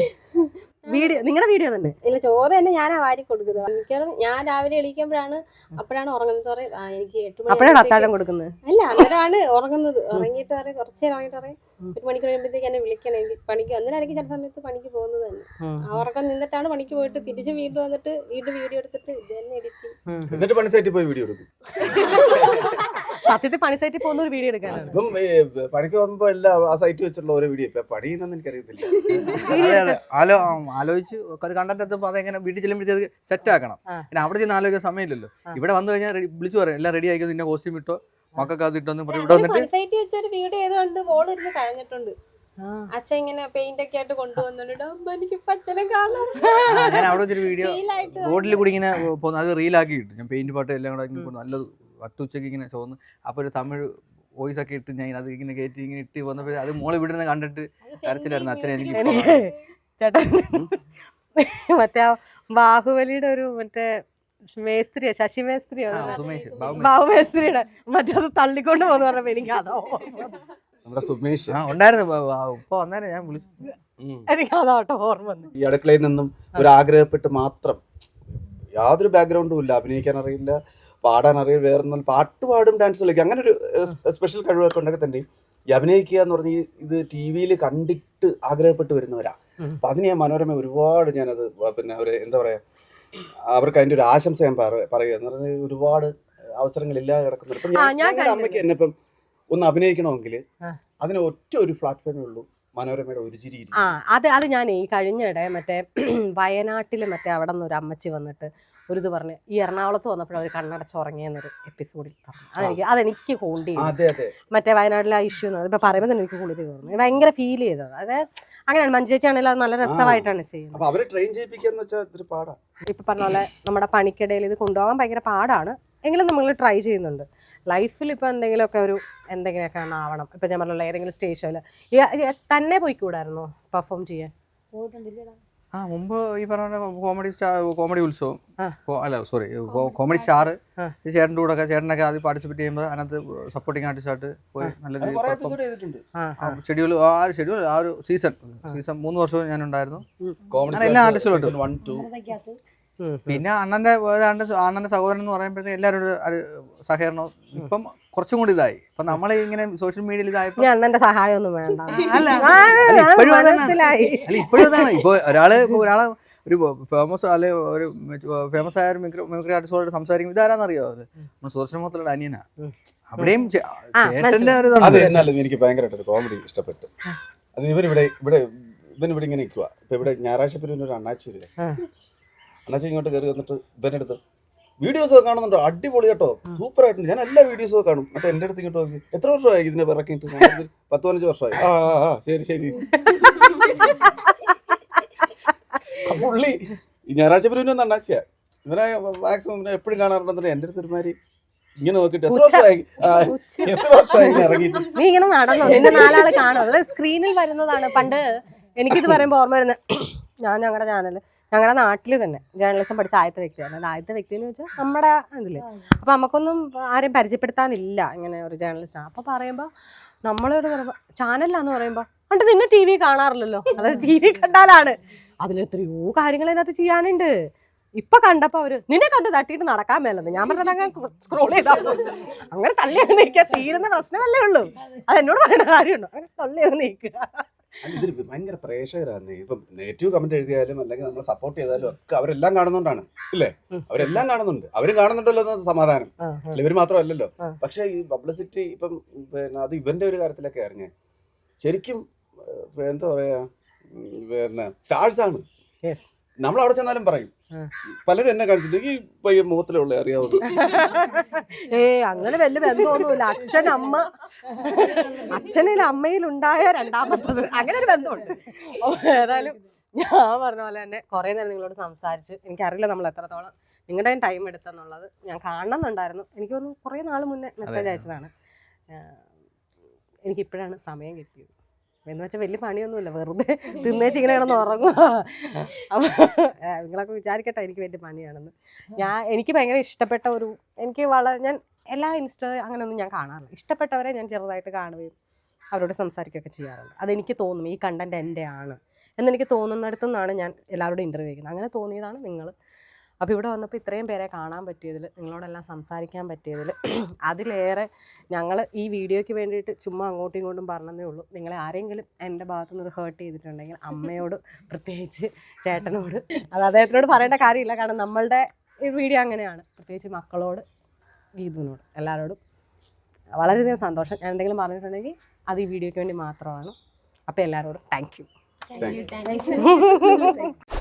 വീഡിയോ നിങ്ങളുടെ വീഡിയോ തന്നെ? ഇല്ല ചോറ് തന്നെ ഞാനാ വാരി കൊടുക്കുന്നത്. മിക്കവാറും ഞാൻ രാവിലെ എണീക്കുമ്പോഴാണ് അപ്പോഴാണ് ഉറങ്ങുന്നത്. പറയും എനിക്ക് എട്ട് മണി അത്താഴം കൊടുക്കുന്നത്? അല്ല അന്നേരമാണ് ഉറങ്ങുന്നത്. ഉറങ്ങിയിട്ട് പറയും കുറച്ച് നേരം ഉറങ്ങിയിട്ട് പറയും ഒരു മണിക്കൂർ കഴിയുമ്പോഴത്തേക്ക് എന്നെ വിളിക്കണം. എനിക്ക് പണിക്ക് അന്നേരം എനിക്ക് ചില സമയത്ത് പണിക്ക് പോകുന്നത് തന്നെ. ആ ഉറക്കം നിന്നിട്ടാണ് പണിക്ക് പോയിട്ട് തിരിച്ച് വീണ്ടും വന്നിട്ട് വീണ്ടും വീഡിയോ എടുത്തിട്ട് ഇത് തന്നെ എഡിറ്റ് എന്നിട്ട് പണി സൈറ്റിൽ പോയി വീഡിയോ എടുക്കും. സത്യത്തിൽ പണി സൈറ്റിൽ പോകുന്ന ഒരു വീഡിയോ എടുക്കാനാണ് ഇപ്പം പണിക്ക് പോകുമ്പോ എല്ലാം ആ സൈറ്റ് വെച്ചുള്ള ഓരോ വീഡിയോ. ഇപ്പൊ പണിയുന്നെന്ന് എനിക്കറിയത്തില്ല. ആലോ ആലോചിച്ച് ഒരു കണ്ടന്റ് എത്തുമ്പോൾ അതെങ്ങനെ വീട്ടിൽ ചെല്ലുമ്പോഴത്തേക്ക് സെറ്റ് ആക്കണം. പിന്നെ അവിടെ ചെന്ന് ആലോചിക്കാൻ സമയമില്ലല്ലോ. ഇവിടെ വന്നു കഴിഞ്ഞാൽ വിളിച്ചു പറയും എല്ലാം റെഡി ആയിക്കോ? നിന്നെ കോസ്റ്റ്യൂം ഇട്ടോ? മക്കൾക്ക് അത് ഇട്ടോന്ന് പറയും. ഇവിടെ വന്നിട്ട് ചെയ്തുകൊണ്ട് കരഞ്ഞിട്ടുണ്ട്. അച്ഛൻ ഇങ്ങനെ പെയിന്റ് ഒക്കെ ആയിട്ട് കൊണ്ടുവന്നിട്ടുണ്ട്. അമ്മ എനിക്ക് ഇപ്പൊ അച്ഛനെ കാണാൻ ഞാൻ അവിടെ ഒരു വീഡിയോ റോഡിൽ കൂടി ഇങ്ങനെ പോകുന്നു അത് റീലാക്കി ഇട്ടു ഞാൻ പെയിന്റ് പാട്ട് എല്ലാം കൂടെ നല്ലത് വട്ടുച്ചയ്ക്ക് ഇങ്ങനെ ചോന്ന്. അപ്പോൾ ഒരു തമിഴ് വോയിസ് ഒക്കെ ഇട്ട് ഞാൻ അത് ഇങ്ങനെ കയറ്റി ഇങ്ങനെ ഇട്ട് വന്നപ്പോൾ അത് മോളെ ഇവിടെ നിന്ന് കണ്ടിട്ട് കരച്ചിലായിരുന്നു. അച്ഛനെ എനിക്ക് ചേട്ടാ മറ്റേ ബാഹുബലിയുടെ ഒരു മറ്റേ മേസ്ത്രിയോ ശശി മേസ്ത്രിയോ ബാഹുമേസ്ത്രിയുടെ മറ്റേ അത് തള്ളിക്കൊണ്ട് പോകുന്ന പറഞ്ഞപ്പോ എനിക്ക് അതോ ഓർമ്മ നമ്മുടെ സുമേഷ്. ഉണ്ടായിരുന്നു. ഇപ്പൊ വന്നേരം ഞാൻ വിളിച്ചു ഉം. എനിക്ക് അതാട്ടോ ഓർമ്മ ഈ അടുക്കളയിൽ നിന്നും ഒരു ആഗ്രഹപ്പെട്ട് മാത്രം യാതൊരു ബാക്ക്ഗ്രൗണ്ടും ഇല്ല. അഭിനയിക്കാൻ അറിയില്ല പാടാൻ അറിയില്ല വേറെ ഒന്നും പാട്ട് പാടും ഡാൻസ് കളിക്കും. അങ്ങനെ ഒരു സ്പെഷ്യൽ കഴിവൊക്കെ ഉണ്ടെങ്കിൽ തന്നെ ഈ അഭിനയിക്കുക എന്ന് പറഞ്ഞ ഈ ഇത് ടി വിയിൽ കണ്ടിട്ട് ആഗ്രഹപ്പെട്ട് വരുന്നവരാ. അപ്പൊ അതിന് ഞാൻ മനോരമ ഒരുപാട് ഞാനത് പിന്നെ അവർ എന്താ പറയാ അവർക്ക് അതിന്റെ ഒരു ആശംസ ഞാൻ പറ- പറയുക. എന്ന് പറഞ്ഞാൽ ഒരുപാട് അവസരങ്ങളില്ലാതെ കിടക്കുന്നുണ്ട്. ഇപ്പൊ ഞാൻ ഞാൻ ഞങ്ങളുടെ അമ്മയ്ക്ക് എന്നെ ഇപ്പം ഒന്ന് അഭിനയിക്കണമെങ്കിൽ അതിന് ഒറ്റ ഒരു പ്ലാറ്റ്ഫോമേ ഉള്ളൂ മനോരമയുടെ ഒരു ചിരി ആ അത് അത് ഞാൻ ഈ കഴിഞ്ഞിടെ മറ്റേ വയനാട്ടിൽ മറ്റേ അവിടെ നിന്ന് ഒരു അമ്മച്ചി വന്നിട്ട് ഒരു ഇത് പറഞ്ഞു. ഈ എറണാകുളത്ത് വന്നപ്പോഴും അവർ കണ്ണടച്ച് ഉറങ്ങിയെന്നൊരു എപ്പിസോഡിൽ പറഞ്ഞു. അതെനിക്ക് അതെനിക്ക് ഹോൾഡ് അതെ അതെ. മറ്റേ വയനാട്ടിലെ ആ ഇഷ്യൂ ഇപ്പൊ പറയുമ്പോൾ തന്നെ എനിക്ക് കുളിര് തോന്നുന്നു. ഭയങ്കര ഫീൽ ചെയ്തത്. അതായത് അങ്ങനെയാണ്. മഞ്ചേച്ചാണെങ്കിൽ അത് നല്ല രസമായിട്ടാണ് ചെയ്യുന്നത്. ഇപ്പം അവരെ ട്രെയിൻ ചെയ്യിപ്പിക്കാന്ന് വെച്ചാൽ ഇതൊരു പാടാ. ഇപ്പൊ പറഞ്ഞ പോലെ നമ്മുടെ പണിക്കിടയിൽ ഇത് കൊണ്ടുപോകാൻ ഭയങ്കര പാടാണ്. എങ്കിലും നമ്മൾ ട്രൈ ചെയ്യുന്നുണ്ട്. ലൈഫിൽ ഇപ്പൊ എന്തെങ്കിലുമൊക്കെ ഒരു എന്തെങ്കിലുമൊക്കെ ആവണം. ഇപ്പൊ ഞാൻ പറഞ്ഞല്ലോ ഏതെങ്കിലും സ്റ്റേജ് ഷോയിൽ തന്നെ പോയിക്കൂടായിരുന്നോ പെർഫോം ചെയ്യാൻ? പോയിട്ടുണ്ടില്ലടാ ആ മുമ്പ് ഈ പറഞ്ഞ കോമഡി സ്റ്റാർ കോമഡി ഉത്സവം. അല്ല സോറി കോമഡി സ്റ്റാർ ചേട്ടന്റെ കൂടെ ഒക്കെ ചേട്ടനൊക്കെ ആദ്യം പാർട്ടിസിപ്പേറ്റ് ചെയ്യുമ്പോൾ അതിനകത്ത് സപ്പോർട്ടിങ് ആർട്ടിസ്റ്റായിട്ട് പോയി നല്ല അത് എപ്പിസോഡ് ചെയ്തിട്ടുണ്ട്. ആ, ആ. ഷെഡ്യൂൾ ആ ഒരു ഷെഡ്യൂൾ ആ ഒരു സീസൺ സീസൺ മൂന്ന് വർഷവും ഞാൻ ഉണ്ടായിരുന്നു. എല്ലാ ഉം. പിന്നെ അണ്ണന്റെ ഏതാണ്ട് അണ്ണന്റെ സഹോദരൻ എന്ന് പറയുമ്പോഴത്തേക്ക് എല്ലാവരും ഒരു ഒരു സഹകരണം. ഇപ്പം കുറച്ചും കൂടി ഇതായി. അപ്പൊ നമ്മളെ ഇങ്ങനെ സോഷ്യൽ മീഡിയയിൽ ഇതായപ്പോ അണ്ണന്റെ സഹായം ഒന്നും വേണ്ട ഇപ്പോഴും മനസ്സിലായി. അല്ല ഇപ്പോഴും അതാണ്. ഇപ്പൊ ഒരാൾ ഇപ്പൊ ഒരാളെ ഒരു ഫേമസ് അല്ലെ ഒരു ഫേമസ് ആയ ഒരു മിമിക്രി ആർട്ടിസ്റ്റോട് സംസാരിക്കും ഇതാരാന്നറിയോ അത്? സുദർശന മുഖത്തുള്ള അനിയനാ. അവിടെയും ചേട്ടന്റെ ഒരു അത് ഇതുണ്ട്. എന്നാലും എനിക്ക് ഭയങ്കരമായിട്ട് കോമഡി ഇഷ്ടപ്പെട്ടു. അത് ഇവരിവിടെ ഇവിടെ ഇവൻ ഇവിടെ ഇങ്ങനെ നിൽക്കുക ഇപ്പൊ ഇവിടെ ഞായറാഴ്ച പിന്നെ ഒരു അണ്ണാച്ചി വരിക അണ്ണാച്ചി ഇങ്ങോട്ട് കയറി വന്നിട്ട് ഇവനെടുത്ത് വീഡിയോസ് ഒക്കെ കാണുന്നുണ്ടോ. അടിപൊളി കേട്ടോ. സൂപ്പർ ആയിട്ടുണ്ട്. ഞാൻ എല്ലാ വീഡിയോസും ഒക്കെ കാണും. മറ്റേ എന്റെ അടുത്ത് ഇങ്ങോട്ട് എത്ര വർഷമായി ഇതിനെ പിറക്കിട്ട് പത്ത് പതിനഞ്ച് വർഷമായി. ആ ആ, ശരി ശരി. പുള്ളി ഞായറാഴ്ച പിന്നെ ഒന്ന് അണ്ണാച്ചിയാ ഇവനെ മാക്സിമം എപ്പോഴും കാണാറുണ്ടെന്ന് എന്റെ അടുത്ത് ഒരുമാതിരി ഇങ്ങനെ നോക്കിട്ട് എത്ര. വർഷമായി? എത്ര വർഷമായി ഇങ്ങനെ ഇറങ്ങിയിട്ട്? നീ ഇങ്ങനെ നടന്നോ? നിന്നെ നാലാൾ കാണും. അത് സ്ക്രീനിൽ വരുന്നതാണ്. പണ്ട് എനിക്കിത് പറയുമ്പോൾ ഓർമ്മ വരുന്നത്. ഞാൻ ഞങ്ങളുടെ ചാനൽ ഞങ്ങളുടെ നാട്ടിൽ തന്നെ ജേർണലിസം പഠിച്ച ആദ്യത്തെ വ്യക്തിയാണ് അത് ആദ്യത്തെ വ്യക്തി എന്ന് വെച്ചാൽ നമ്മുടെ ഇതിൽ. അപ്പൊ നമുക്കൊന്നും ആരെയും പരിചയപ്പെടുത്താനില്ല ഇങ്ങനെ ഒരു ജേർണലിസ്റ്റ് ആണ്. അപ്പൊ പറയുമ്പോൾ നമ്മളോട് പറയുമ്പോൾ ചാനലിലാന്ന് പറയുമ്പോൾ പണ്ട് നിന്നെ ടി വി കാണാറില്ലല്ലോ? അതായത് ടി വി കണ്ടാലാണ്. അതിൽ എത്രയോ കാര്യങ്ങൾ അതിനകത്ത് ചെയ്യാനുണ്ട്. ഇപ്പൊ കണ്ടപ്പോ അവർ നിന്നെ കണ്ട് തട്ടിയിട്ട് നടക്കാൻ മേലെന്ന്. ഞാൻ പറഞ്ഞത് അങ്ങനെ സ്ക്രോൾ ചെയ്താൽ. അങ്ങനെ തള്ളി നീക്കുക. തീരുന്ന പ്രശ്നമല്ലേ ഉള്ളൂ. അത് എന്നോട് പറയുന്ന കാര്യമുണ്ടോ. അങ്ങനെ തള്ളി നീക്കുക. ഇതൊരു ഭയങ്കര പ്രേക്ഷകരാണ് ഇപ്പം നെഗറ്റീവ് കമന്റ് എഴുതിയാലും അല്ലെങ്കിൽ നമ്മൾ സപ്പോർട്ട് ചെയ്താലും ഒക്കെ അവരെല്ലാം കാണുന്നുണ്ടാണ്. ഇല്ലേ. അവരെല്ലാം കാണുന്നുണ്ട്. അവരും കാണുന്നുണ്ടല്ലോ എന്ന സമാധാനം. ഇവർ മാത്രമല്ലല്ലോ. പക്ഷെ ഈ പബ്ലിസിറ്റി ഇപ്പം പിന്നെ അത് ഇവന്റെ ഒരു കാര്യത്തിലൊക്കെ ഇറങ്ങി ശരിക്കും എന്താ പറയാ? പിന്നെ സ്റ്റാർസ് ആണ്. നമ്മൾ അവിടെ ചെന്നാലും പറയും. പലരും എന്നെ കാണിച്ചിട്ട് ഈ പയ്യൻ മുഖത്തിലുള്ള അറിയാവുന്നത്. ഏ അങ്ങനെ വലിയ ബന്ധമൊന്നുമില്ല. അച്ഛൻ അമ്മ. അച്ഛനിൽ അമ്മയിൽ ഉണ്ടായ രണ്ടാമത്തത്. അങ്ങനെ ഒരു ബന്ധമുണ്ട്. ഓ, ഏതായാലും ഞാൻ പറഞ്ഞ പോലെ തന്നെ കുറേ നേരം നിങ്ങളോട് സംസാരിച്ച് എനിക്കറിയില്ല നമ്മൾ എത്രത്തോളം നിങ്ങളുടെ ടൈം എടുത്തെന്നുള്ളത് ഞാൻ കാണണമെന്നുണ്ടായിരുന്നു. എനിക്ക് തോന്നുന്നു കുറേ നാൾ മുന്നേ മെസ്സേജ് അയച്ചതാണ്. എനിക്കിപ്പോഴാണ് സമയം കിട്ടിയത്. എന്ന് വെച്ചാൽ വലിയ പണിയൊന്നുമില്ല വെറുതെ തിന്നേച്ച് ഇങ്ങനെ കിടന്ന് ഉറങ്ങുക അപ്പോൾ നിങ്ങളൊക്കെ വിചാരിക്കട്ടെ എനിക്ക് വലിയ പണിയാണെന്ന്. ഞാൻ എനിക്ക് ഭയങ്കര ഇഷ്ടപ്പെട്ട ഒരു എനിക്ക് വളരെ ഞാൻ എല്ലാ ഇൻസ്റ്റ അങ്ങനെയൊന്നും ഞാൻ കാണാറില്ല. ഇഷ്ടപ്പെട്ടവരെ ഞാൻ ചെറുതായിട്ട് കാണുകയും അവരോട് സംസാരിക്കുകയൊക്കെ ചെയ്യാറുണ്ട്. അതെനിക്ക് തോന്നും ഈ കണ്ടന്റ് എന്റെ ആണ് എന്നെനിക്ക് തോന്നുന്നിടത്തു നിന്നാണ് ഞാൻ എല്ലാവരോടും ഇന്റർവ്യൂ ചെയ്യുന്നത് അങ്ങനെ തോന്നിയതാണ് നിങ്ങൾ അപ്പോൾ ഇവിടെ വന്നപ്പോൾ ഇത്രയും പേരെ കാണാൻ പറ്റിയതിൽ നിങ്ങളോടെല്ലാം സംസാരിക്കാൻ പറ്റിയതിൽ അതിലേറെ ഞങ്ങൾ ഈ വീഡിയോയ്ക്ക് വേണ്ടിയിട്ട് ചുമ്മാ അങ്ങോട്ടും ഇങ്ങോട്ടും പറഞ്ഞതേ ഉള്ളൂ. നിങ്ങളെ ആരെങ്കിലും എന്റെ ഭാഗത്തുനിന്ന് ഒരു ഹേർട്ട് ചെയ്തിട്ടുണ്ടെങ്കിൽ അമ്മയോട് പ്രത്യേകിച്ച് ചേട്ടനോട് അത് അദ്ദേഹത്തിനോട് പറയേണ്ട കാര്യമില്ല. കാരണം നമ്മളുടെ ഈ വീഡിയോ അങ്ങനെയാണ്. പ്രത്യേകിച്ച് മക്കളോട് ഗീതുവിനോട് എല്ലാവരോടും വളരെയധികം സന്തോഷം. ഞാൻ എന്തെങ്കിലും പറഞ്ഞിട്ടുണ്ടെങ്കിൽ അത് ഈ വീഡിയോയ്ക്ക് വേണ്ടി മാത്രമാണ്. അപ്പോൾ എല്ലാവരോടും താങ്ക് യു താങ്ക് യു